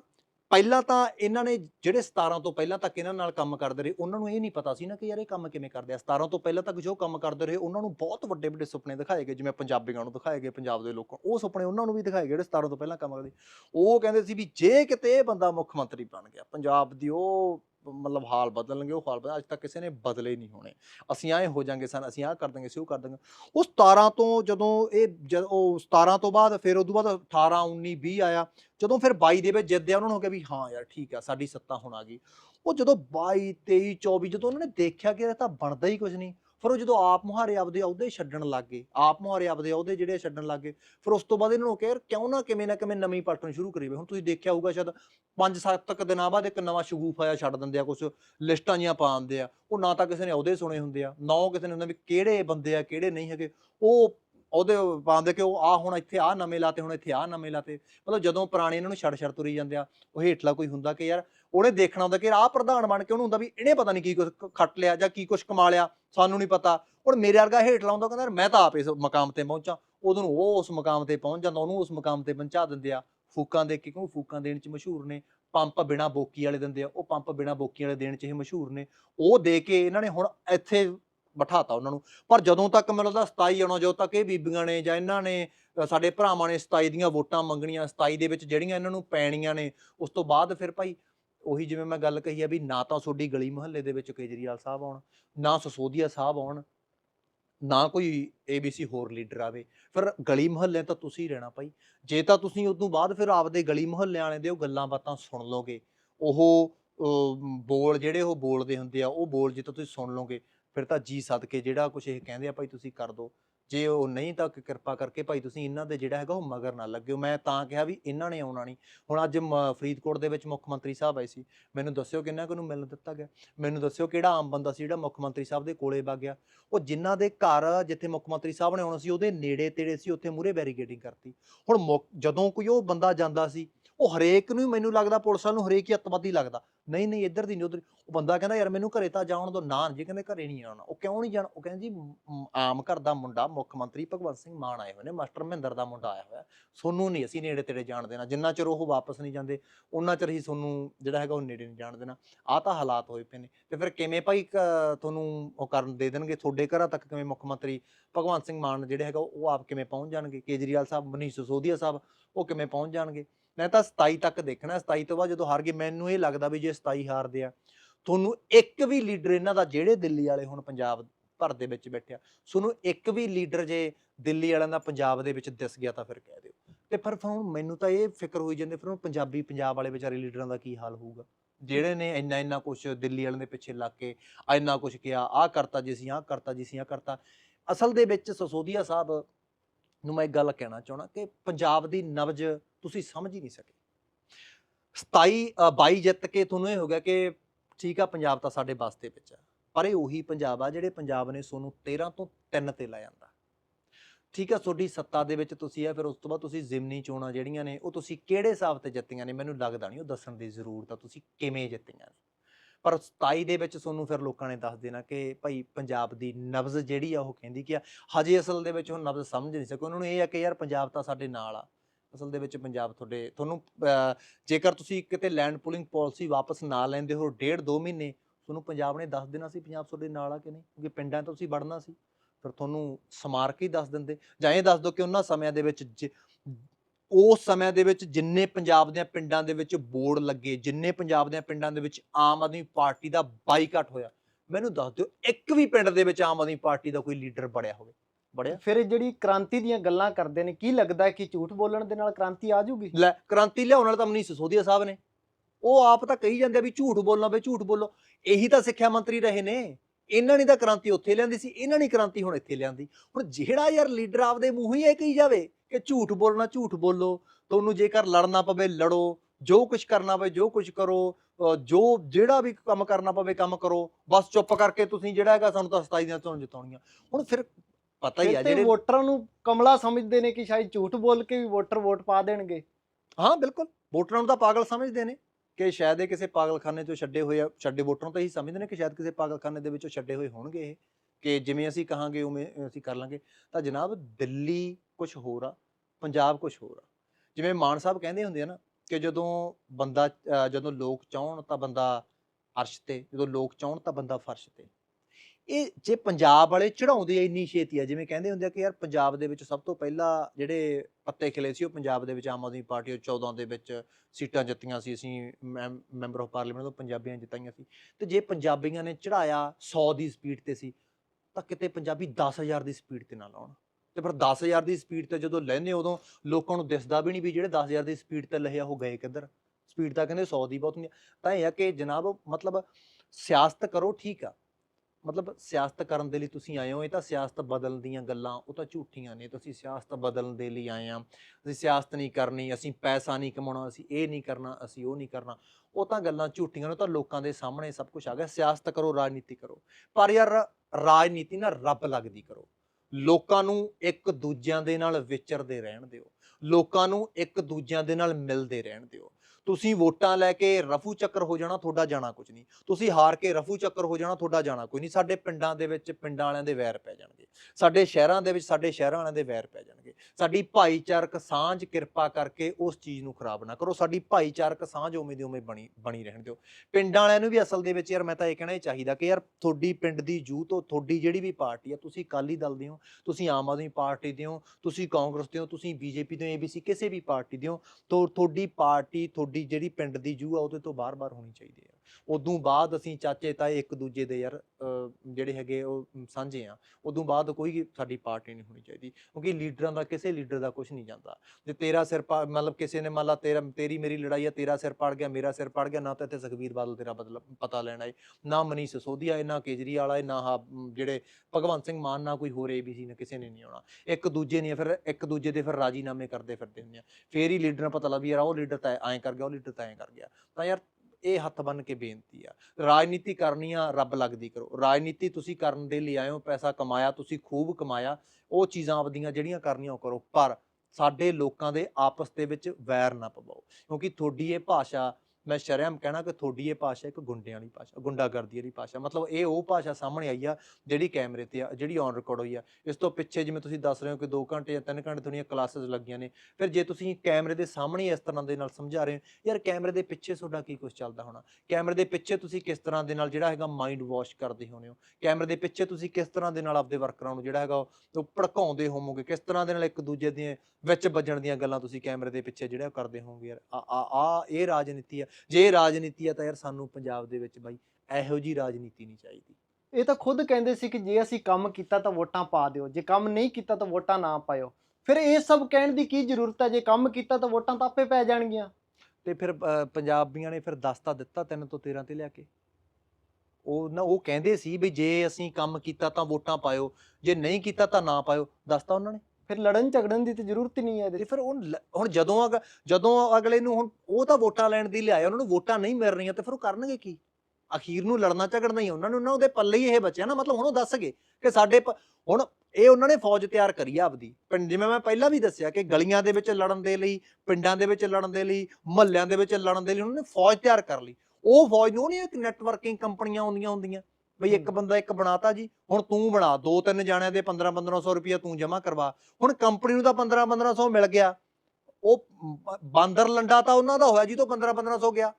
ਪਹਿਲਾਂ ਤਾਂ ਇਹਨਾਂ ਨੇ ਜਿਹੜੇ 17 ਤੋਂ ਪਹਿਲਾਂ ਤੱਕ ਇਹਨਾਂ ਨਾਲ ਕੰਮ ਕਰਦੇ ਰਹੇ, ਉਹਨਾਂ ਨੂੰ ਇਹ ਨਹੀਂ ਪਤਾ ਸੀ ਨਾ ਕਿ ਯਾਰ ਇਹ ਕੰਮ ਕਿਵੇਂ ਕਰਦੇ ਆ। 17 ਤੋਂ ਪਹਿਲਾਂ ਤੱਕ ਜੋ ਕੰਮ ਕਰਦੇ ਰਹੇ, ਉਹਨਾਂ ਨੂੰ ਬਹੁਤ ਵੱਡੇ ਵੱਡੇ ਸੁਪਨੇ ਦਿਖਾਏ ਗਏ, ਜਿਵੇਂ ਪੰਜਾਬੀਆਂ ਨੂੰ ਦਿਖਾਏ ਗਏ, ਪੰਜਾਬ ਦੇ ਲੋਕਾਂ ਉਹ ਸੁਪਨੇ ਉਹਨਾਂ ਨੂੰ ਵੀ ਦਿਖਾਏ ਗਏ ਜਿਹੜੇ 17 ਤੋਂ ਪਹਿਲਾਂ ਕੰਮ ਕਰਦੇ। ਉਹ ਕਹਿੰਦੇ ਸੀ ਵੀ ਜੇ ਕਿਤੇ ਇਹ ਬੰਦਾ ਮੁੱਖ ਮੰਤਰੀ ਬਣ ਗਿਆ, ਪੰਜਾਬ ਦੀ ਉਹ ਮਤਲਬ ਹਾਲ ਬਦਲਣਗੇ ਉਹ ਹਾਲ ਬਦਲ ਅੱਜ ਤੱਕ ਕਿਸੇ ਨੇ ਬਦਲੇ ਨਹੀਂ ਹੋਣੇ। ਅਸੀਂ ਐਂ ਹੋ ਜਾਾਂਗੇ ਸਨ, ਅਸੀਂ ਆਹ ਕਰ ਦਾਂਗੇ ਅਸੀਂ ਉਹ ਕਰ ਦਾਂਗੇ ਉਹ 17 ਤੋਂ ਜਦੋਂ ਇਹ ਜਦ ਉਹ 17 ਤੋਂ ਬਾਅਦ, ਫਿਰ ਉਦੋਂ ਬਾਅਦ 18 19 20 ਆਇਆ। ਜਦੋਂ ਫਿਰ 22 ਦੇ ਵਿੱਚ ਜਿੱਤਿਆ ਉਹਨਾਂ ਨੂੰ ਹੋ ਗਿਆ ਵੀ ਹਾਂ ਯਾਰ, ਠੀਕ ਆ, ਸਾਡੀ ਸੱਤਾ ਹੁਣ ਆ ਗਈ। ਉਹ ਜਦੋਂ 22 23 24 ਜਦੋਂ ਉਹਨਾਂ ਨੇ ਦੇਖਿਆ ਕਿ ਇਹ ਤਾਂ ਬਣਦਾ ਹੀ ਕੁਝ ਨਹੀਂ ਫਿਰ ਉਹ ਜਦੋਂ ਆਪ ਮੁਹਾਰੇ ਆਪਦੇ ਅਹੁਦੇ ਛੱਡਣ ਲੱਗ ਗਏ, ਆਪ ਮੁਹਾਰੇ ਆਪਦੇ ਅਹੁਦੇ ਜਿਹੜੇ ਛੱਡਣ ਲੱਗ ਗਏ, ਫਿਰ ਉਸ ਤੋਂ ਬਾਅਦ ਇਹਨਾਂ ਨੂੰ ਕਿਹਾ, ਯਾਰ ਕਿਉਂ ਨਾ ਕਿਵੇਂ ਨਾ ਕਿਵੇਂ ਨਵੀਂ ਪਲਟਣ ਸ਼ੁਰੂ ਕਰੀਏ ਹੁਣ ਤੁਸੀਂ ਦੇਖਿਆ ਹੋਊਗਾ ਸ਼ਾਇਦ 5-7 ਤੱਕ ਦਿਨਾਂ ਬਾਅਦ ਇੱਕ ਨਵਾਂ ਸ਼ਗੂਫ ਆਇਆ ਛੱਡ ਦਿੰਦੇ ਆ ਕੁਝ ਲਿਸਟਾਂ ਜੀਆਂ ਪਾ ਦਿੰਦੇ ਆ। ਉਹ ਨਾ ਤਾਂ ਕਿਸੇ ਨੇ ਅਹੁਦੇ ਸੁਣੇ ਹੁੰਦੇ ਆ, ਨਾ ਉਹ ਕਿਸੇ ਨੇ ਹੁੰਦਾ ਵੀ ਕਿਹੜੇ ਬੰਦੇ ਆ, ਕਿਹੜੇ ਨਹੀਂ ਹੈਗੇ। ਉਹ ਉਹਦੇ ਪਾਉਂਦੇ ਕਿ ਉਹ ਆ ਹੁਣ ਇੱਥੇ ਆ ਨਵੇਂ ਲਾਤੇ, ਹੁਣ ਇੱਥੇ ਆ ਨਵੇਂ ਲਾਤੇ। ਮਤਲਬ ਜਦੋਂ ਪੁਰਾਣੇ ਇਹਨਾਂ ਨੂੰ ਛੱਡ ਛੱਡ ਤੁਰੀ ਜਾਂਦੇ ਆ, ਉਹ ਹੇਠਲਾ ਕੋਈ ਹੁੰਦਾ ਕਿ ਯਾਰ ਉਹਨੇ ਦੇਖਣਾ ਹੁੰਦਾ ਕਿ ਆਹ ਪ੍ਰਧਾਨ ਬਣ ਕੇ ਉਹਨੂੰ ਹੁੰਦਾ ਵੀ ਇਹਨੇ ਪਤਾ ਨਹੀਂ ਕੀ ਕੁਝ ਖੱਟ ਲਿਆ ਜਾਂ ਕੀ ਕੁਝ ਕਮਾ ਲਿਆ, ਸਾਨੂੰ ਨਹੀਂ ਪਤਾ। ਹੁਣ ਮੇਰੇ ਵਰਗਾ ਹੇਠ ਲਾਉਂਦਾ ਕਹਿੰਦਾ ਮੈਂ ਤਾਂ ਆਪ ਇਸ ਮਕਾਮ ਤੇ ਪਹੁੰਚਾਂ। ਉਦੋਂ ਨੂੰ ਉਹ ਉਸ ਮਕਾਮ ਤੇ ਪਹੁੰਚ ਜਾਂਦਾ, ਉਹਨੂੰ ਉਸ ਮਕਾਮ ਤੇ ਪਹੁੰਚਾ ਦਿੰਦੇ ਆ। ਫੂਕਾਂ ਦੇ ਕੇ ਕਿਉਂ? ਫੂਕਾਂ ਦੇਣ ਚ ਮਸ਼ਹੂਰ ਨੇ। ਪੰਪ ਬਿਨਾ ਬੋਕੀ ਵਾਲੇ ਦਿੰਦੇ ਆ। ਉਹ ਪੰਪ ਬਿਨਾ ਬੋਕੀ ਵਾਲੇ ਦੇਣ ਚ ਇਹ ਮਸ਼ਹੂਰ ਨੇ। ਉਹ ਦੇ ਕੇ ਇਹਨਾਂ ਨੇ ਹੁਣ ਇੱਥੇ ਬਿਠਾਤਾ ਉਹਨਾਂ ਨੂੰ। ਪਰ ਜਦੋਂ ਤੱਕ ਮੈਨੂੰ ਲੱਗਦਾ 27 ਆਉਣਾ, ਜਦੋਂ ਤੱਕ ਇਹ ਬੀਬੀਆਂ ਨੇ ਜਾਂ ਇਹਨਾਂ ਨੇ ਸਾਡੇ ਭਰਾਵਾਂ ਨੇ 27 ਦੀਆਂ ਵੋਟਾਂ ਮੰਗਣੀਆਂ 27 ਦੇ ਵਿੱਚ ਜਿਹੜੀਆਂ ਇਹਨਾਂ ਨੂੰ ਪੈਣੀਆਂ ਨੇ, ਉਸ ਤੋਂ ਬਾਅਦ ਫਿਰ ਭਾਈ ਉਹੀ ਜਿਵੇਂ ਮੈਂ ਗੱਲ ਕਹੀ ਆ ਵੀ ਨਾ ਤਾਂ ਤੁਹਾਡੀ ਗਲੀ ਮੁਹੱਲੇ ਦੇ ਵਿੱਚ ਕੇਜਰੀਵਾਲ ਸਾਹਿਬ ਆਉਣ, ਨਾ ਸਸੋਦੀਆ ਸਾਹਿਬ ਆਉਣ, ਨਾ ਕੋਈ ਏਬੀਸੀ ਹੋਰ ਲੀਡਰ ਆਵੇ। ਫਿਰ ਗਲੀ ਮੁਹੱਲੇ ਤਾਂ ਤੁਸੀਂ ਰਹਿਣਾ ਭਾਈ। ਜੇ ਤਾਂ ਤੁਸੀਂ ਉਸ ਤੋਂ ਬਾਅਦ ਫਿਰ ਆਪਦੇ ਗਲੀ ਮੁਹੱਲੇ ਵਾਲੇ ਦੇ ਉਹ ਗੱਲਾਂ ਬਾਤਾਂ ਸੁਣ ਲਓਗੇ ਉਹ ਬੋਲ ਜਿਹੜੇ ਉਹ ਬੋਲਦੇ ਹੁੰਦੇ ਆ, ਉਹ ਬੋਲ ਜੇ ਤਾਂ ਤੁਸੀਂ ਸੁਣ ਲਓਗੇ ਫਿਰ ਤਾਂ ਜੀ ਸਦਕੇ ਜਿਹੜਾ ਕੁਝ ਇਹ ਕਹਿੰਦੇ ਆ ਭਾਈ ਤੁਸੀਂ ਕਰ ਦਿਓ ਜੇ ਉਹ ਨਹੀਂ ਤਾਂ ਕਿਰਪਾ ਕਰਕੇ ਭਾਈ ਤੁਸੀਂ ਇਹਨਾਂ ਦੇ ਜਿਹੜਾ ਹੈਗਾ ਉਹ ਮਗਰ ਨਾ ਲੱਗਿਓ। ਮੈਂ ਤਾਂ ਕਿਹਾ ਵੀ ਇਹਨਾਂ ਨੇ ਆਉਣਾ ਨਹੀਂ। ਹੁਣ ਅੱਜ ਮ- ਫਰੀਦਕੋਟ ਦੇ ਵਿੱਚ ਮੁੱਖ ਮੰਤਰੀ ਸਾਹਿਬ ਆਏ ਸੀ। ਮੈਨੂੰ ਦੱਸਿਓ ਕਿੰਨਾ ਕੁ ਨੂੰ ਮਿਲਣ ਦਿੱਤਾ ਗਿਆ। ਮੈਨੂੰ ਦੱਸਿਓ ਕਿਹੜਾ ਆਮ ਬੰਦਾ ਸੀ ਜਿਹੜਾ ਮੁੱਖ ਮੰਤਰੀ ਸਾਹਿਬ ਦੇ ਕੋਲੇ ਵਗ ਗਿਆ। ਉਹ ਜਿਨ੍ਹਾਂ ਦੇ ਘਰ ਜਿੱਥੇ ਮੁੱਖ ਮੰਤਰੀ ਸਾਹਿਬ ਨੇ ਆਉਣਾ ਸੀ ਉਹਦੇ ਨੇੜੇ ਤੇੜੇ ਸੀ, ਉੱਥੇ ਮੂਰੇ ਬੈਰੀਕੇਡਿੰਗ ਕਰਤੀ। ਹੁਣ ਮੁੱਖ- ਜਦੋਂ ਕੋਈ ਉਹ ਬੰਦਾ ਜਾਂਦਾ ਸੀ ਉਹ ਹਰੇਕ ਨੂੰ ਹੀ ਮੈਨੂੰ ਲੱਗਦਾ ਪੁਲਿਸ ਵਾਲ ਨੂੰ ਹਰੇਕ ਹੀ ਅੱਤਵਾਦੀ ਲੱਗਦਾ। ਨਹੀਂ ਨਹੀਂ, ਇੱਧਰ ਦੀ ਨਹੀਂ, ਉਧਰ ਉਹ ਬੰਦਾ ਕਹਿੰਦਾ, ਯਾਰ, ਮੈਨੂੰ ਘਰੇ ਤਾਂ ਜਾਣ ਦੋ ਨਾ ਜੇ, ਕਹਿੰਦੇ ਘਰੇ ਨਹੀਂ ਆਉਣਾ ਉਹ ਕਿਉਂ ਨਹੀਂ ਜਾਣਾ? ਉਹ ਕਹਿੰਦੇ ਜੀ ਆਮ ਘਰ ਦਾ ਮੁੰਡਾ, ਮੁੱਖ ਮੰਤਰੀ ਭਗਵੰਤ ਸਿੰਘ ਮਾਨ ਆਏ ਹੋਏ ਨੇ, ਮਾਸਟਰ ਮਹਿੰਦਰ ਦਾ ਮੁੰਡਾ ਆਇਆ ਹੋਇਆ। ਸੋਨੂੰ ਨਹੀਂ ਅਸੀਂ ਨੇੜੇ ਤੇੜੇ ਜਾਣ ਦੇਣਾ। ਜਿੰਨਾ ਚਿਰ ਉਹ ਵਾਪਸ ਨਹੀਂ ਜਾਂਦੇ, ਉਹਨਾਂ ਚਿਰ ਹੀ ਸੋਨੂੰ, ਜਿਹੜਾ ਹੈਗਾ ਉਹ ਨੇੜੇ ਨਹੀਂ ਜਾਣ ਦੇਣਾ। ਆਹ ਤਾਂ ਹਾਲਾਤ ਹੋਏ ਪਏ ਨੇ। ਤੇ ਫਿਰ ਕਿਵੇਂ ਭਾਈ ਕ- ਤੁਹਾਨੂੰ ਉਹ ਕਰਨ ਦੇ ਦੇਣਗੇ? ਤੁਹਾਡੇ ਘਰਾਂ ਤੱਕ ਕਿਵੇਂ ਮੁੱਖ ਮੰਤਰੀ ਭਗਵੰਤ ਸਿੰਘ ਮਾਨ, ਜਿਹੜੇ ਹੈਗਾ ਉਹ ਆਪ ਕਿਵੇਂ ਪਹੁੰਚ ਜਾਣਗੇ? ਕੇਜਰੀਵਾਲ ਸਾਹਿਬ, ਮਨੀਸ਼ ਸਿਸੋਦੀਆ ਸਾਹਿਬ, ਉਹ ਕਿਵੇਂ ਪਹੁੰਚ ਜਾਣਗੇ? ਮੈਂ ਤਾਂ 27 ਤੱਕ ਦੇਖਣਾ 27 ਤੋਂ ਬਾਅਦ ਜਦੋਂ ਹਾਰ ਗਏ, ਮੈਨੂੰ ਇਹ ਲੱਗਦਾ ਵੀ ਜੇ 27 ਹਾਰਦੇ ਆ, ਤੁਹਾਨੂੰ ਇੱਕ ਵੀ ਲੀਡਰ ਇਹਨਾਂ ਦਾ ਜਿਹੜੇ ਦਿੱਲੀ ਵਾਲੇ ਹੁਣ ਪੰਜਾਬ ਭਰ ਦੇ ਵਿੱਚ ਬੈਠਿਆ ਤੁਹਾਨੂੰ ਇੱਕ ਵੀ ਲੀਡਰ ਜੇ ਦਿੱਲੀ ਵਾਲਿਆਂ ਦਾ ਪੰਜਾਬ ਦੇ ਵਿੱਚ ਦਿਸ ਗਿਆ ਤਾਂ ਫਿਰ ਕਹਿ ਦਿਓ। ਤੇ ਫਿਰ ਹੁਣ ਮੈਨੂੰ ਤਾਂ ਇਹ ਫਿਕਰ ਹੋਈ ਜਾਂਦੇ, ਫਿਰ ਹੁਣ ਪੰਜਾਬੀ, ਪੰਜਾਬ ਵਾਲੇ ਵਿਚਾਰੇ ਲੀਡਰਾਂ ਦਾ ਕੀ ਹਾਲ ਹੋਊਗਾ? ਜਿਹੜੇ ਨੇ ਇੰਨਾ ਇੰਨਾ ਕੁਝ ਦਿੱਲੀ ਵਾਲਿਆਂ ਦੇ ਪਿੱਛੇ ਲੱਗ ਕੇ ਇੰਨਾ ਕੁਝ ਕਿਹਾ, ਆਹ ਕਰਤਾ ਜੀ ਅਸੀਂ, ਆਹ ਕਰਤਾ ਜੀ ਅਸੀਂ, ਆਹ ਕਰਤਾ। ਅਸਲ ਦੇ ਵਿੱਚ ਸਸੋਦੀਆ ਸਾਹਿਬ ਨੂੰ ਮੈਂ ਇੱਕ ਗੱਲ ਕਹਿਣਾ ਚਾਹਣਾ ਕਿ ਪੰਜਾਬ ਦੀ ਨਵਜ ਤੁਸੀਂ ਸਮਝ ਹੀ ਨਹੀਂ ਸਕੇ। 27 ਅ, 22 ਜਿੱਤ ਕੇ ਤੁਹਾਨੂੰ ਇਹ ਹੋ ਗਿਆ ਕਿ ਠੀਕ ਆ ਪੰਜਾਬ ਤਾਂ ਸਾਡੇ ਬਸ ਦੇ ਵਿੱਚ ਆ ਪਰ ਇਹ ਉਹੀ ਪੰਜਾਬ ਆ ਜਿਹੜੇ ਪੰਜਾਬ ਨੇ ਸੋਨੂੰ 13 ਤੋਂ 3 ਤੇ ਲੈ ਜਾਂਦਾ। ਠੀਕ ਆ ਤੁਹਾਡੀ ਸੱਤਾ ਦੇ ਵਿੱਚ ਤੁਸੀਂ ਆ ਫਿਰ ਉਸ ਤੋਂ ਬਾਅਦ ਤੁਸੀਂ ਜ਼ਿਮਨੀ ਚੋਣਾਂ ਜਿਹੜੀਆਂ ਨੇ ਉਹ ਤੁਸੀਂ ਕਿਹੜੇ ਹਿਸਾਬ ਤੇ ਜਿੱਤੀਆਂ ਨੇ ਮੈਨੂੰ ਲੱਗਦਾ ਨਹੀਂ ਉਹ ਦੱਸਣ ਦੀ ਜ਼ਰੂਰਤ ਆ ਤੁਸੀਂ ਕਿਵੇਂ ਜਿੱਤੀਆਂ ਨੇ। ਪਰ 27 ਦੇ ਵਿੱਚ ਤੁਹਾਨੂੰ ਫਿਰ ਲੋਕਾਂ ਨੇ ਦੱਸ ਦੇਣਾ ਕਿ ਭਾਈ ਪੰਜਾਬ ਦੀ ਨਬਜ਼ ਜਿਹੜੀ ਆ ਉਹ ਕਹਿੰਦੀ ਕਿ ਆ ਹਜੇ ਅਸਲ ਦੇ ਵਿੱਚ ਉਹ ਨਬਜ਼ ਸਮਝ ਨਹੀਂ ਸਕੇ ਉਹਨਾਂ ਨੂੰ ਇਹ ਆ ਕਿ ਯਾਰ ਪੰਜਾਬ ਤਾਂ ਸਾਡੇ ਨਾਲ ਆ ਅਸਲ ਦੇ ਵਿੱਚ ਪੰਜਾਬ ਤੁਹਾਡੇ, ਤੁਹਾਨੂੰ ਜੇਕਰ ਤੁਸੀਂ ਕਿਤੇ ਲੈਂਡ ਪੂਲਿੰਗ ਪਾਲਿਸੀ ਵਾਪਸ ਨਾ ਲੈਂਦੇ ਹੋ ਡੇਢ ਦੋ ਮਹੀਨੇ, ਤੁਹਾਨੂੰ ਪੰਜਾਬ ਨੇ ਦੱਸ ਦੇਣਾ ਸੀ ਪੰਜਾਬ ਤੁਹਾਡੇ ਨਾਲ ਆ ਕਿ ਨਹੀਂ? ਕਿਉਂਕਿ ਪਿੰਡਾਂ ਤੋਂ ਤੁਸੀਂ ਵੜਨਾ ਸੀ। ਫਿਰ ਤੁਹਾਨੂੰ ਸਮਾਰਕ ਹੀ ਦੱਸ ਦਿੰਦੇ। ਜਾਂ ਇਹ ਦੱਸ ਦਿਓ ਕਿ ਉਹਨਾਂ ਸਮਿਆਂ ਦੇ ਵਿੱਚ ਜਿ- ਉਸ ਸਮੇਂ ਦੇ ਵਿੱਚ ਜਿੰਨੇ ਪੰਜਾਬ ਦੇ ਪਿੰਡਾਂ ਦੇ ਵਿੱਚ ਬੋਰਡ ਲੱਗੇ, ਜਿੰਨੇ ਪੰਜਾਬ ਦੇ ਪਿੰਡਾਂ ਦੇ ਵਿੱਚ ਆਮ ਆਦਮੀ ਪਾਰਟੀ ਦਾ ਬਾਈਕਾਟ ਹੋਇਆ, ਮੈਨੂੰ ਦੱਸ ਦਿਓ ਇੱਕ ਵੀ ਪਿੰਡ ਦੇ ਵਿੱਚ ਆਮ ਆਦਮੀ ਪਾਰਟੀ ਦਾ ਕੋਈ ਲੀਡਰ ਬੜਿਆ ਹੋਵੇ। ਬੜਿਆ। ਫਿਰ ਜਿਹੜੀ ਕ੍ਰਾਂਤੀ ਦੀਆਂ ਗੱਲਾਂ ਕਰਦੇ ਨੇ ਕੀ ਲੱਗਦਾ ਹੈ ਕਿ ਝੂਠ ਬੋਲਣ ਦੇ ਨਾਲ ਕ੍ਰਾਂਤੀ ਆ ਜਾਊਗੀ? ਲੈ ਕ੍ਰਾਂਤੀ ਲਿਆਉਣ ਵਾਲੇ ਤਾਂ ਮਨੀਸ਼ ਸਿਸੋਦੀਆ ਸਾਹਿਬ ਨੇ। ਉਹ ਆਪ ਤਾਂ ਕਹੀ ਜਾਂਦੇ ਆ ਵੀ ਝੂਠ ਬੋਲਣਾ ਵੀ ਝੂਠ ਬੋਲੋ। ਇਹੀ ਤਾਂ ਸਿੱਖਿਆ ਮੰਤਰੀ ਰਹੇ ਨੇ। ਇਹਨਾਂ ਨੇ ਤਾਂ ਕ੍ਰਾਂਤੀ ਉੱਥੇ ਲਿਆਂਦੀ ਸੀ ਇਹਨਾਂ ਨੇ ਕ੍ਰਾਂਤੀ ਹੁਣ ਇੱਥੇ ਲਿਆਂਦੀ। ਹੁਣ ਜਿਹੜਾ ਯਾਰ ਲੀਡਰ ਆਪਦੇ ਮੂੰਹ ਹੀ ਇਹ ਕਹੀ ਜਾਵੇ ਕਿ ਝੂਠ ਬੋਲਣਾ ਝੂਠ ਬੋਲੋ ਤੁਹਾਨੂੰ ਜੇਕਰ ਲੜਨਾ ਪਵੇ ਲੜੋ। ਜੋ ਕੁਝ ਕਰਨਾ ਪਵੇ ਜੋ ਕੁਝ ਕਰੋ। ਜੋ ਜਿਹੜਾ ਵੀ ਕੰਮ ਕਰਨਾ ਪਵੇ ਕੰਮ ਕਰੋ। ਬਸ ਚੁੱਪ ਕਰਕੇ ਤੁਸੀਂ ਜਿਹੜਾ ਹੈਗਾ ਸਾਨੂੰ ਤਾਂ 27 ਦੀਆਂ ਚੋਣ ਜਿਤਾਉਣੀਆਂ। ਹੁਣ ਫਿਰ ਪਤਾ ਹੀ ਆ ਤੇ ਜਿਹੜੇ ਵੋਟਰਾਂ ਨੂੰ ਕਮਲਾ ਸਮਝਦੇ ਨੇ ਕਿ ਸ਼ਾਇਦ ਝੂਠ ਬੋਲ ਕੇ ਵੀ ਵੋਟਰ ਵੋਟ ਪਾ ਦੇਣਗੇ। ਹਾਂ ਬਿਲਕੁਲ। ਵੋਟਰਾਂ ਨੂੰ ਤਾਂ ਪਾਗਲ ਸਮਝਦੇ ਨੇ ਕਿ ਸ਼ਾਇਦ ਇਹ ਕਿਸੇ ਪਾਗਲਖਾਨੇ ਚੋਂ ਛੱਡੇ ਹੋਏ ਆ ਛੱਡੇ ਵੋਟਰਾਂ ਨੂੰ ਤਾਂ ਇਹੀ ਸਮਝਦੇ ਨੇ ਕਿ ਸ਼ਾਇਦ ਕਿਸੇ ਪਾਗਲਖਾਨੇ ਦੇ ਵਿੱਚੋਂ ਛੱਡੇ ਹੋਏ ਹੋਣਗੇ ਇਹ ਕਿ ਜਿਵੇਂ ਅਸੀਂ ਕਹਾਂਗੇ ਉਵੇਂ ਅਸੀਂ ਕਰ ਲਾਂਗੇ। ਤਾਂ ਜਨਾਬ ਦਿੱਲੀ ਕੁਝ ਹੋਰ ਆ ਪੰਜਾਬ ਕੁਝ ਹੋਰ ਆ। ਜਿਵੇਂ ਮਾਨ ਸਾਹਿਬ ਕਹਿੰਦੇ ਹੁੰਦੇ ਆ ਨਾ ਕਿ ਜਦੋਂ ਬੰਦਾ ਜਦੋਂ ਲੋਕ ਚਾਹਣ ਤਾਂ ਬੰਦਾ ਅਰਸ਼ ਤੇ ਜਦੋਂ ਲੋਕ ਚਾਹਣ ਤਾਂ ਬੰਦਾ ਫਰਸ਼ ਤੇ। ਇਹ ਜੇ ਪੰਜਾਬ ਵਾਲੇ ਚੜਾਉਂਦੇ ਆ, ਇੰਨੀ ਛੇਤੀ ਆ, ਜਿਵੇਂ ਕਹਿੰਦੇ ਹੁੰਦੇ ਆ ਕਿ ਯਾਰ ਪੰਜਾਬ ਦੇ ਵਿੱਚ ਸਭ ਤੋਂ ਪਹਿਲਾਂ ਜਿਹੜੇ ਪੱਤੇ ਖਿਲੇ ਸੀ ਉਹ ਪੰਜਾਬ ਦੇ ਵਿੱਚ ਆਮ ਆਦਮੀ ਪਾਰਟੀ ਉਹ 14 ਦੇ ਵਿੱਚ ਸੀਟਾਂ ਜਿੱਤੀਆਂ ਸੀ, ਅਸੀਂ ਮੈਮ- ਮੈਂਬਰ ਆਫ ਪਾਰਲੀਮੈਂਟ ਤੋਂ ਪੰਜਾਬੀਆਂ ਨੇ ਜਿੱਤਾਈਆਂ ਸੀ। ਤੇ ਜੇ ਪੰਜਾਬੀਆਂ ਨੇ ਚੜਾਇਆ 100 ਦੀ ਸਪੀਡ ਤੇ ਸੀ, ਤਾਂ ਕਿਤੇ ਪੰਜਾਬੀ 10000 ਦੀ ਸਪੀਡ ਤੇ ਨਾ ਲਾਉਣ। ਤੇ ਫਿਰ 10000 ਦੀ ਸਪੀਡ ਤੇ ਜਦੋਂ ਲੈਂਦੇ, ਉਦੋਂ ਲੋਕਾਂ ਨੂੰ ਦਿਸਦਾ ਵੀ ਨਹੀਂ ਵੀ ਜਿਹੜੇ 10000 ਦੀ ਸਪੀਡ ਤੇ ਲਏ ਆ, ਉਹ ਗਏ ਕਿੱਧਰ? ਸਪੀਡ ਤਾਂ ਕਹਿੰਦੇ 100 ਦੀ ਬਹੁਤ ਹੁੰਦੀ ਆ। ਤਾਂ ਇਹ ਆ ਕਿ ਜਨਾਬ ਮਤਲਬ ਸਿਆਸਤ ਕਰੋ ਠੀਕ ਆ ਮਤਲਬ ਸਿਆਸਤ ਕਰਨ ਦੇ ਲਈ ਤੁਸੀਂ ਆਏ ਹੋ, ਇਹ ਤਾਂ ਸਿਆਸਤ ਬਦਲਣ ਦੀਆਂ ਗੱਲਾਂ, ਉਹ ਤਾਂ ਝੂਠੀਆਂ ਨੇ, ਤੁਸੀਂ ਸਿਆਸਤ ਬਦਲਣ ਦੇ ਲਈ ਆਏ ਆ। ਅਸੀਂ ਸਿਆਸਤ ਨਹੀਂ ਕਰਨੀ, ਅਸੀਂ ਪੈਸਾ ਨਹੀਂ ਕਮਾਉਣਾ, ਅਸੀਂ ਇਹ ਨਹੀਂ ਕਰਨਾ, ਅਸੀਂ ਉਹ ਨਹੀਂ ਕਰਨਾ। ਉਹ ਤਾਂ ਗੱਲਾਂ ਝੂਠੀਆਂ ਨੇ ਤਾਂ ਲੋਕਾਂ ਦੇ ਸਾਹਮਣੇ ਸਭ ਕੁਝ ਆ ਗਿਆ। ਸਿਆਸਤ ਕਰੋ, ਰਾਜਨੀਤੀ ਕਰੋ। ਪਰ ਯਾਰ, ਰਾਜਨੀਤੀ ਨਾ ਰੱਬ ਲੱਗਦੀ ਕਰੋ। ਲੋਕਾਂ ਨੂੰ ਇੱਕ ਦੂਜਿਆਂ ਦੇ ਨਾਲ ਵਿਚਰਦੇ ਰਹਿਣ ਦਿਓ। ਲੋਕਾਂ ਨੂੰ ਇੱਕ ਦੂਜਿਆਂ ਦੇ ਨਾਲ ਮਿਲਦੇ ਰਹਿਣ ਦਿਓ। ਤੁਸੀਂ ਵੋਟਾਂ ਲੈ ਕੇ ਰਫੂ ਚੱਕਰ ਹੋ ਜਾਣਾ, ਤੁਹਾਡਾ ਜਾਣਾ ਕੁਝ ਨਹੀਂ। ਤੁਸੀਂ ਹਾਰ ਕੇ ਰਫੂ ਚੱਕਰ ਹੋ ਜਾਣਾ, ਤੁਹਾਡਾ ਜਾਣਾ ਕੋਈ ਨਹੀਂ। ਸਾਡੇ ਪਿੰਡਾਂ ਦੇ ਵਿੱਚ ਪਿੰਡਾਂ ਵਾਲਿਆਂ ਦੇ ਵੈਰ ਪੈ ਜਾਣਗੇ। ਸਾਡੇ ਸ਼ਹਿਰਾਂ ਦੇ ਵਿੱਚ ਸਾਡੇ ਸ਼ਹਿਰਾਂ ਵਾਲਿਆਂ ਦੇ ਵੈਰ ਪੈ ਜਾਣਗੇ। ਸਾਡੀ ਭਾਈਚਾਰਕ ਸਾਂਝ ਕਿਰਪਾ ਕਰਕੇ ਉਸ ਚੀਜ਼ ਨੂੰ ਖਰਾਬ ਨਾ ਕਰੋ। ਸਾਡੀ ਭਾਈਚਾਰਕ ਸਾਂਝ ਉਵੇਂ ਦੀ ਉਵੇਂ ਬਣੀ ਬਣੀ ਰਹਿਣ ਦਿਓ। ਪਿੰਡਾਂ ਵਾਲਿਆਂ ਨੂੰ ਵੀ ਅਸਲ ਦੇ ਵਿੱਚ ਯਾਰ ਮੈਂ ਤਾਂ ਇਹ ਕਹਿਣਾ ਹੀ ਚਾਹੀਦਾ ਕਿ ਯਾਰ ਤੁਹਾਡੀ ਪਿੰਡ ਦੀ ਜੂ ਤੋਂ ਤੁਹਾਡੀ ਜਿਹੜੀ ਵੀ ਪਾਰਟੀ ਆ, ਤੁਸੀਂ ਅਕਾਲੀ ਦਲ ਦੇ ਹੋ, ਤੁਸੀਂ ਆਮ ਆਦਮੀ ਪਾਰਟੀ ਦੇ ਹੋ, ਤੁਸੀਂ ਕਾਂਗਰਸ ਦੇ ਹੋ, ਤੁਸੀਂ ਬੀਜੇਪੀ ਦੇ ਹੋ ਏਬੀਸੀ ਕਿਸੇ ਵੀ ਪਾਰਟੀ ਦੇ ਹੋ, ਤੋਂ, ਤੁਹਾਡੀ ਪਾਰਟੀ, ਤੁਹਾਡੀ ਤੁਹਾਡੀ ਜਿਹੜੀ ਪਿੰਡ ਦੀ ਜੂ ਆ ਉਹਦੇ ਤੋਂ ਬਾਰ-ਬਾਰ ਹੋਣੀ ਚਾਹੀਦੀ ਆ। ਉਦੋਂ ਬਾਅਦ ਅਸੀਂ ਚਾਚੇ ਤਾਏ ਇੱਕ ਦੂਜੇ ਦੇ ਯਾਰ ਅਹ, ਜਿਹੜੇ ਹੈਗੇ ਉਹ ਸਾਂਝੇ ਆ ਉਦੋਂ ਬਾਅਦ ਕੋਈ ਸਾਡੀ ਪਾਰਟੀ ਨਹੀਂ ਹੋਣੀ ਚਾਹੀਦੀ ਕਿਉਂਕਿ ਲੀਡਰਾਂ ਦਾ ਕਿਸੇ ਲੀਡਰ ਦਾ ਕੁਝ ਨਹੀਂ ਜਾਂਦਾ। ਜੇ ਤੇਰਾ ਸਿਰ ਪਾ- ਮਤਲਬ ਕਿਸੇ ਨੇ ਮੰਨ ਲਾ ਤੇਰਾ ਤੇਰੀ ਮੇਰੀ ਲੜਾਈ ਆ ਤੇਰਾ ਸਿਰ ਪੜ ਗਿਆ ਮੇਰਾ ਸਿਰ ਪੜ ਗਿਆ ਨਾ ਤਾਂ ਇੱਥੇ ਸੁਖਬੀਰ ਬਾਦਲ ਤੇਰਾ ਬਦਲ ਪਤਾ ਲੈਣਾ ਏ ਨਾ ਮਨੀਸ਼ ਸਿਸੋਦੀਆ ਏ ਨਾ ਕੇਜਰੀਵਾਲ ਏ ਨਾ ਆਹ ਜਿਹੜੇ ਭਗਵੰਤ ਸਿੰਘ ਮਾਨ ਨਾ ਕੋਈ ਹੋਰ ਏਬੀਸੀ ਨਾ ਕਿਸੇ ਨੇ ਨਹੀਂ ਆਉਣਾ। ਇੱਕ ਦੂਜੇ ਨੇ ਫਿਰ ਇੱਕ ਦੂਜੇ ਦੇ ਫਿਰ ਰਾਜੀਨਾਮੇ ਕਰਦੇ ਫਿਰਦੇ ਹੁੰਦੇ ਆ। ਫੇਰ ਹੀ ਲੀਡਰ ਨੂੰ ਪਤਾ ਲੱਗ ਵੀ ਯਾਰ ਉਹ ਲੀਡਰ ਤਾਂ ਐਂ ਕਰ ਗਿਆ ਉਹ ਲੀਡਰ ਤਾਂ ਐਂ ਕਰ ਗਿਆ। ਤਾਂ ਯਾਰ ਇਹ ਹੱਥ ਬੰਨ ਕੇ ਬੇਨਤੀ ਆ। ਰਾਜਨੀਤੀ ਕਰਨੀ ਆ, ਰੱਬ ਲੱਗਦੀ ਕਰੋ। ਰਾਜਨੀਤੀ ਤੁਸੀਂ ਕਰਨ ਦੇ ਲਈ ਆਏ ਹੋ, ਪੈਸਾ ਕਮਾਇਆ, ਤੁਸੀਂ ਖੂਬ ਕਮਾਇਆ, ਉਹ ਚੀਜ਼ਾਂ ਆਪਦੀਆਂ ਜਿਹੜੀਆਂ ਕਰਨੀਆਂ ਉਹ ਕਰੋ, ਪਰ ਸਾਡੇ ਲੋਕਾਂ ਦੇ ਆਪਸ ਦੇ ਵਿੱਚ ਵੈਰ ਨਾ ਪਵਾਓ ਕਿਉਂਕਿ ਤੁਹਾਡੀ ਇਹ ਭਾਸ਼ਾ ਮੈਂ ਸ਼ਰਮ ਕਹਿਣਾ ਕਿ ਤੁਹਾਡੀ ਇਹ ਭਾਸ਼ਾ ਇੱਕ ਗੁੰਡਿਆਂ ਵਾਲੀ ਭਾਸ਼ਾ, ਗੁੰਡਾਗਰਦੀ ਵਾਲੀ ਭਾਸ਼ਾ, ਮਤਲਬ ਇਹ ਉਹ ਭਾਸ਼ਾ ਸਾਹਮਣੇ ਆਈ ਆ ਜਿਹੜੀ ਕੈਮਰੇ ਤੇ ਆ, ਜਿਹੜੀ ਔਨ ਰਿਕਾਰਡ ਹੋਈ ਆ। ਇਸ ਤੋਂ ਪਿੱਛੇ ਜਿਵੇਂ ਤੁਸੀਂ ਦੱਸ ਰਹੇ ਹੋ ਕਿ 2 ਘੰਟੇ ਜਾਂ 3 ਘੰਟੇ ਤੁਹਾਡੀਆਂ ਕਲਾਸਿਸ ਲੱਗੀਆਂ ਨੇ, ਫਿਰ ਜੇ ਤੁਸੀਂ ਕੈਮਰੇ ਦੇ ਸਾਹਮਣੇ ਇਸ ਤਰ੍ਹਾਂ ਦੇ ਨਾਲ ਸਮਝਾ ਰਹੇ ਹੋ, ਯਾਰ ਕੈਮਰੇ ਦੇ ਪਿੱਛੇ ਤੁਹਾਡਾ ਕੀ ਕੁਝ ਚੱਲਦਾ ਹੋਣਾ? ਕੈਮਰੇ ਦੇ ਪਿੱਛੇ ਤੁਸੀਂ ਕਿਸ ਤਰ੍ਹਾਂ ਦੇ ਨਾਲ ਜਿਹੜਾ ਹੈਗਾ ਮਾਈਂਡ ਵਾਸ਼ ਕਰਦੇ ਹੋਣੇ ਹੋ? ਕੈਮਰੇ ਦੇ ਪਿੱਛੇ ਤੁਸੀਂ ਕਿਸ ਤਰ੍ਹਾਂ ਦੇ ਨਾਲ ਆਪਦੇ ਵਰਕਰਾਂ ਨੂੰ ਜਿਹੜਾ ਹੈਗਾ ਉਹ ਭੜਕਾਉਂਦੇ ਹੋਵੋਗੇ? ਕਿਸ ਤਰ੍ਹਾਂ ਦੇ ਨਾਲ ਇੱਕ ਦੂਜੇ ਦੇ ਵਿੱਚ ਵੱਜਣ ਦੀਆਂ ਗੱਲਾਂ ਤੁਸੀਂ ਕੈਮਰੇ ਦੇ ਪਿੱਛੇ ਜਿਹੜਾ ਕਰਦੇ ਹੋਵੋਗੇ ਯਾਰ? ਆ ਆ, ਇਹ ਰਾਜਨੀਤੀ ਆ। ਜੇ ਰਾਜਨੀਤੀ ਆ ਤਾਂ ਯਾਰ ਸਾਨੂੰ ਪੰਜਾਬ ਦੇ ਵਿੱਚ ਬਾਈ ਇਹੋ ਜੀ ਰਾਜਨੀਤੀ ਨਹੀਂ ਚਾਹੀਦੀ। ਇਹ ਤਾਂ ਖੁਦ ਕਹਿੰਦੇ ਸੀ ਕਿ ਜੇ ਅਸੀਂ ਕੰਮ ਕੀਤਾ ਤਾਂ ਵੋਟਾਂ ਪਾ ਦਿਓ ਜੇ ਕੰਮ ਨਹੀਂ ਕੀਤਾ ਤਾਂ ਵੋਟਾਂ ਨਾ ਪਾਇਓ। ਫਿਰ ਇਹ ਸਭ ਕਹਿਣ ਦੀ ਕੀ ਜ਼ਰੂਰਤ ਹੈ ਜੇ ਕੰਮ ਕੀਤਾ ਤਾਂ ਵੋਟਾਂ ਤਾਂ ਆਪੇ ਪੈ ਜਾਣਗੀਆਂ। ਤੇ ਫਿਰ ਪੰਜਾਬੀਆਂ ਨੇ ਫਿਰ ਦਸਤਾ ਦਿੱਤਾ 3 ਤੋਂ 13 ਤੇ ਲਿਆ ਕੇ। ਉਹ ਨਾ ਉਹ ਕਹਿੰਦੇ ਸੀ ਵੀ ਜੇ ਅਸੀਂ ਕੰਮ ਕੀਤਾ ਤਾਂ ਵੋਟਾਂ ਪਾਇਓ ਜੇ ਨਹੀਂ ਕੀਤਾ ਤਾਂ ਨਾ ਪਾਇਓ। ਦੱਸਤਾ ਉਹਨਾਂ ਨੇ। ਫਿਰ ਲੜਨ ਝਗੜਨ ਦੀ ਤਾਂ ਜ਼ਰੂਰਤ ਹੀ ਨਹੀਂ ਹੈ ਤੇ। ਫਿਰ ਉਹ ਲ- ਹੁਣ ਜਦੋਂ ਅਗ ਜਦੋਂ ਅਗਲੇ ਨੂੰ ਹੁਣ ਉਹ ਤਾਂ ਵੋਟਾਂ ਲੈਣ ਦੀ ਲਿਆਏ ਉਹਨਾਂ ਨੂੰ ਵੋਟਾਂ ਨਹੀਂ ਮਿਲ ਰਹੀਆਂ ਤੇ ਫਿਰ ਉਹ ਕਰਨਗੇ ਕੀ? ਅਖੀਰ ਨੂੰ ਲੜਨਾ ਝਗੜਨਾ ਹੀ ਆ ਉਹਨਾਂ ਨੂੰ ਉਹਨਾਂ ਉਹਦੇ ਪੱਲੇ ਹੀ ਇਹ ਬਚਿਆ ਨਾ ਮਤਲਬ ਹੁਣ ਉਹ ਦੱਸ ਗਏ ਕਿ ਸਾਡੇ ਪ- ਹੁਣ ਇਹ ਉਹਨਾਂ ਨੇ ਫੌਜ ਤਿਆਰ ਕਰੀ ਆ ਆਪਦੀ। ਪਿੰਡ ਜਿਵੇਂ ਮੈਂ ਪਹਿਲਾਂ ਵੀ ਦੱਸਿਆ ਕਿ ਗਲੀਆਂ ਦੇ ਵਿੱਚ ਲੜਨ ਦੇ ਲਈ ਪਿੰਡਾਂ ਦੇ ਵਿੱਚ ਲੜਨ ਦੇ ਲਈ ਮੁਹੱਲਿਆਂ ਦੇ ਵਿੱਚ ਲੜਨ ਦੇ ਲਈ ਉਹਨਾਂ ਨੇ ਫੌਜ ਤਿਆਰ ਕਰ ਲਈ। ਉਹ ਫੌਜ ਨੂੰ ਨਹੀਂ ਇੱਕ ਨੈਟਵਰਕਿੰਗ ਕੰਪਨੀਆਂ ਆਉਂਦੀਆਂ ਹੁੰਦੀਆਂ। ਬਈ ਇੱਕ। ਬੰਦਾ ਇੱਕ ਬਣਾਤਾ ਜੀ ਹੁਣ ਤੂੰ ਬਣਾ ਦੋ ਤਿੰਨ ਜਾਣਿਆਂ ਦੇ 15 1500 ਰੁਪਇਆ ਤੂੰ ਜਮ੍ਹਾਂ ਕਰਵਾ। ਹੁਣ ਕੰਪਨੀ ਨੂੰ ਤਾਂ 15 1500 ਮਿਲ ਗਿਆ। ਉਹ ਬਾਂਦਰ ਲੰਡਾ ਤਾਂ ਉਹਨਾਂ ਦਾ ਹੋਇਆ ਜੀ ਤੋਂ 15 1500 ਗਿਆ।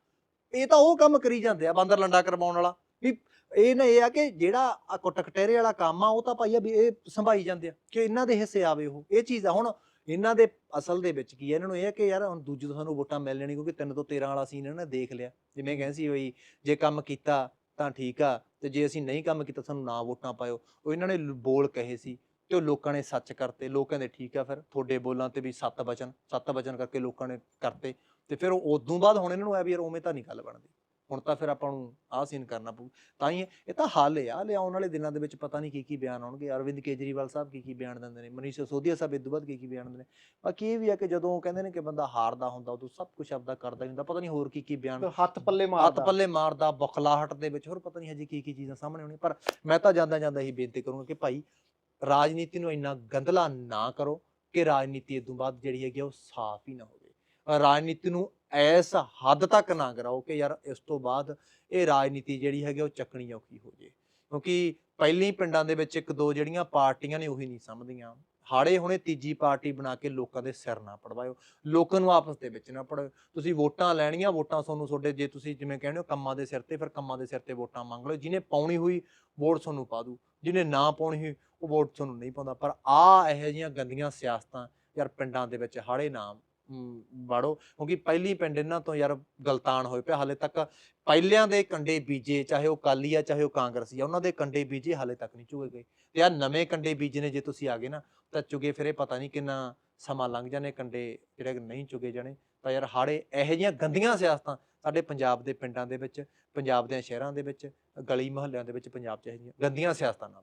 ਇਹ ਤਾਂ ਉਹ ਕੰਮ ਕਰੀ ਜਾਂਦੇ ਆ ਬਾਂਦਰ ਲੰਡਾ ਕਰਵਾਉਣ ਵਾਲਾ। ਵੀ ਇਹ ਨਾ ਇਹ ਆ ਕਿ ਜਿਹੜਾ ਆ ਕੁੱਟ ਕਟੇਰੇ ਵਾਲਾ ਕੰਮ ਆ ਉਹ ਤਾਂ ਭਾਈ ਆ ਵੀ ਇਹ ਸੰਭਾਈ ਜਾਂਦੇ ਆ ਕਿ ਇਹਨਾਂ ਦੇ ਹਿੱਸੇ ਆਵੇ ਉਹ। ਇਹ ਚੀਜ਼ ਆ ਹੁਣ ਇਹਨਾਂ ਦੇ ਅਸਲ ਦੇ ਵਿੱਚ ਕੀ ਹੈ ਇਹਨਾਂ ਨੂੰ ਇਹ ਹੈ ਕਿ ਯਾਰ ਹੁਣ ਦੂਜੀ ਤੋਂ ਸਾਨੂੰ ਵੋਟਾਂ ਮਿਲ ਲੈਣੀ ਕਿਉਂਕਿ 3 ਤੋਂ 13 ਵਾਲਾ ਸੀਨ ਇਹਨਾਂ ਨੇ ਦੇਖ ਲਿਆ। ਜਿਵੇਂ ਕਹਿੰਦੇ ਸੀ ਬਈ ਜੇ ਕੰਮ ਕੀਤਾ ਤਾਂ ਠੀਕ ਆ, ਤੇ ਜੇ ਅਸੀਂ ਨਹੀਂ ਕੰਮ ਕੀਤਾ, ਸਾਨੂੰ ਨਾ ਵੋਟਾਂ ਪਾਇਓ। ਉਹ ਇਹਨਾਂ ਨੇ ਬੋਲ ਕਹੇ ਸੀ ਤੇ ਉਹ ਲੋਕਾਂ ਨੇ ਸੱਚ ਕਰਤੇ। ਲੋਕ ਕਹਿੰਦੇ, ਠੀਕ ਆ ਫਿਰ, ਤੁਹਾਡੇ ਬੋਲਾਂ ਤੇ ਵੀ ਸੱਤ ਵਚਨ ਸੱਤ ਵਚਨ ਕਰਕੇ ਲੋਕਾਂ ਨੇ ਕਰਤੇ। ਤੇ ਫਿਰ ਉਹ ਉਦੋਂ ਬਾਅਦ ਹੁਣ ਇਹਨਾਂ ਨੂੰ ਆ ਵੀ ਯਾਰ ਉਵੇਂ ਤਾਂ ਨਹੀਂ ਗੱਲ ਬਣਦੀ। ਹੁਣ ਤਾਂ ਫਿਰ ਆਪਾਂ ਨੂੰ ਆਹ ਸੀਨ ਕਰਨਾ ਪਊ। ਤਾਂ ਹੀ ਇਹ- ਇਹ ਤਾਂ ਹੱਲ ਆ ਲਿਆ ਆਉਣ ਵਾਲੇ ਦਿਨਾਂ ਦੇ ਵਿੱਚ ਪਤਾ ਨਹੀਂ ਕੀ ਕੀ ਬਿਆਨ ਆਉਣਗੇ। ਅਰਵਿੰਦ ਕੇਜਰੀਵਾਲ ਸਾਹਿਬ ਕੀ ਕੀ ਬਿਆਨ ਦਿੰਦੇ ਨੇ ਮਨੀਸ਼ ਸਿਸੋਦੀਆ ਸਾਹਿਬ ਇਦੋਂ ਬਾਅਦ ਕੀ ਕੀ ਬਿਆਨ ਦਿੰਦੇ ਨੇ। ਬਾਕੀ ਇਹ ਵੀ ਆ ਕਿ ਜਦੋਂ ਕਹਿੰਦੇ ਨੇ ਕਿ ਬੰਦਾ ਹਾਰਦਾ ਹੁੰਦਾ ਉਦੋਂ ਸਭ ਕੁਝ ਆਪਦਾ ਕਰਦਾ ਹੀ ਹੁੰਦਾ ਪਤਾ ਨਹੀਂ ਹੋਰ ਕੀ ਕੀ ਬਿਆਨ ਹੱਥ ਪੱਲੇ ਹੱਥ ਮਾਰਦਾ ਪੱਲੇ ਮਾਰਦਾ ਬੁਖਲਾਹਟ ਦੇ ਵਿੱਚ ਹੋਰ ਪਤਾ ਨਹੀਂ ਹਜੇ ਕੀ ਕੀ ਚੀਜ਼ਾਂ ਸਾਹਮਣੇ ਆਉਣੀਆਂ। ਪਰ ਮੈਂ ਤਾਂ ਜਾਂਦਾ ਜਾਂਦਾ ਇਹੀ ਬੇਨਤੀ ਕਰੂੰਗਾ ਕਿ ਭਾਈ ਰਾਜਨੀਤੀ ਨੂੰ ਇੰਨਾ ਗੰਦਲਾ ਨਾ ਕਰੋ ਕਿ ਰਾਜਨੀਤੀ ਇਦੋਂ ਬਾਅਦ ਜਿਹੜੀ ਹੈਗੀ ਆ ਉਹ ਸਾਫ਼ ਹੀ ਨਾ ਹੋਵੇ। ਰਾਜਨੀਤੀ ਨੂੰ ਐਸ ਹੱਦ ਤੱਕ ਨਾ ਕਰਾਓ ਕਿ ਯਾਰ ਇਸ ਤੋਂ ਬਾਅਦ ਇਹ ਰਾਜਨੀਤੀ ਜਿਹੜੀ ਹੈਗੀ ਉਹ ਚੱਕਣੀ ਔਖੀ ਹੋ ਜੇ। ਕਿਉਂਕਿ ਪਹਿਲੀ ਪਿੰਡਾਂ ਦੇ ਵਿੱਚ ਇੱਕ ਦੋ ਜਿਹੜੀਆਂ ਪਾਰਟੀਆਂ ਨੇ, ਉਹੀ ਨਹੀਂ ਸਮਝਦੀਆਂ ਹਾੜੇ ਹੁਣੇ ਤੀਜੀ ਪਾਰਟੀ ਬਣਾ ਕੇ ਲੋਕਾਂ ਦੇ ਸਿਰ ਨਾ ਪੜਵਾਇਓ। ਲੋਕਾਂ ਨੂੰ ਆਪਸ ਦੇ ਵਿੱਚ ਨਾ ਪੜੋ ਤੁਸੀਂ ਵੋਟਾਂ ਲੈਣੀਆਂ, ਵੋਟਾਂ ਤੁਹਾਨੂੰ ਤੁਹਾਡੇ, ਜੇ ਤੁਸੀਂ ਜਿਵੇਂ ਕਹਿੰਦੇ ਹੋ ਕੰਮਾਂ ਦੇ ਸਿਰ ਤੇ, ਫਿਰ ਕੰਮਾਂ ਦੇ ਸਿਰ ਤੇ ਵੋਟਾਂ ਮੰਗ ਲਓ। ਜਿਹਨੇ ਪਾਉਣੀ ਹੋਈ, ਵੋਟ ਤੁਹਾਨੂੰ ਪਾ ਦੂ ਜਿਹਨੇ ਨਾ ਪਾਉਣੀ ਹੋਈ, ਉਹ ਵੋਟ ਤੁਹਾਨੂੰ ਨਹੀਂ ਪਾਉਂਦਾ। ਪਰ ਆ ਇਹੋ ਜਿਹੀਆਂ ਗੰਦੀਆਂ ਸਿਆਸਤਾਂ ਯਾਰ ਪਿੰਡਾਂ ਦੇ ਵਿੱਚ ਹਾੜੇ ਨਾਮ ਵਾੜੋ, ਕਿਉਂਕਿ ਪਹਿਲੀ ਪਿੰਡ ਇਹਨਾਂ ਤੋਂ ਯਾਰ ਗਲਤਾਨ ਹੋਏ ਪਿਆ, ਹਾਲੇ ਤੱਕ ਪਹਿਲਿਆਂ ਦੇ ਕੰਡੇ ਬੀਜੇ, ਚਾਹੇ ਉਹ ਕਾਲੀ ਆ, ਚਾਹੇ ਉਹ ਕਾਂਗਰਸੀ ਆ, ਉਹਨਾਂ ਦੇ ਕੰਡੇ ਬੀਜੇ ਹਾਲੇ ਤੱਕ ਨਹੀਂ ਚੁਗੇ ਗਏ। ਤੇ ਆ ਨਵੇਂ ਕੰਡੇ ਬੀਜੇ ਨੇ, ਜੇ ਤੁਸੀਂ ਆ ਗਏ ਨਾ, ਤਾਂ ਚੁਗੇ ਫਿਰੇ, ਪਤਾ ਨਹੀਂ ਕਿੰਨਾ ਸਮਾਂ ਲੰਘ ਜਾਣੇ ਕੰਡੇ ਜਿਹੜੇ ਨਹੀਂ ਚੁਗੇ ਜਾਣੇ। ਤਾਂ ਯਾਰ ਹਾੜੇ ਇਹੋ ਜਿਹੀਆਂ ਗੰਦੀਆਂ ਸਿਆਸਤਾਂ ਸਾਡੇ ਪੰਜਾਬ ਦੇ ਪਿੰਡਾਂ ਦੇ ਵਿੱਚ, ਪੰਜਾਬ ਦੇ ਸ਼ਹਿਰਾਂ ਦੇ ਵਿੱਚ, ਗਲੀ ਮੁਹੱਲਿਆਂ ਦੇ ਵਿੱਚ ਪੰਜਾਬ ਚ ਇਹੋ ਜਿਹੀਆਂ ਗੰਦੀਆਂ ਸਿਆਸਤਾਂ ਨਾ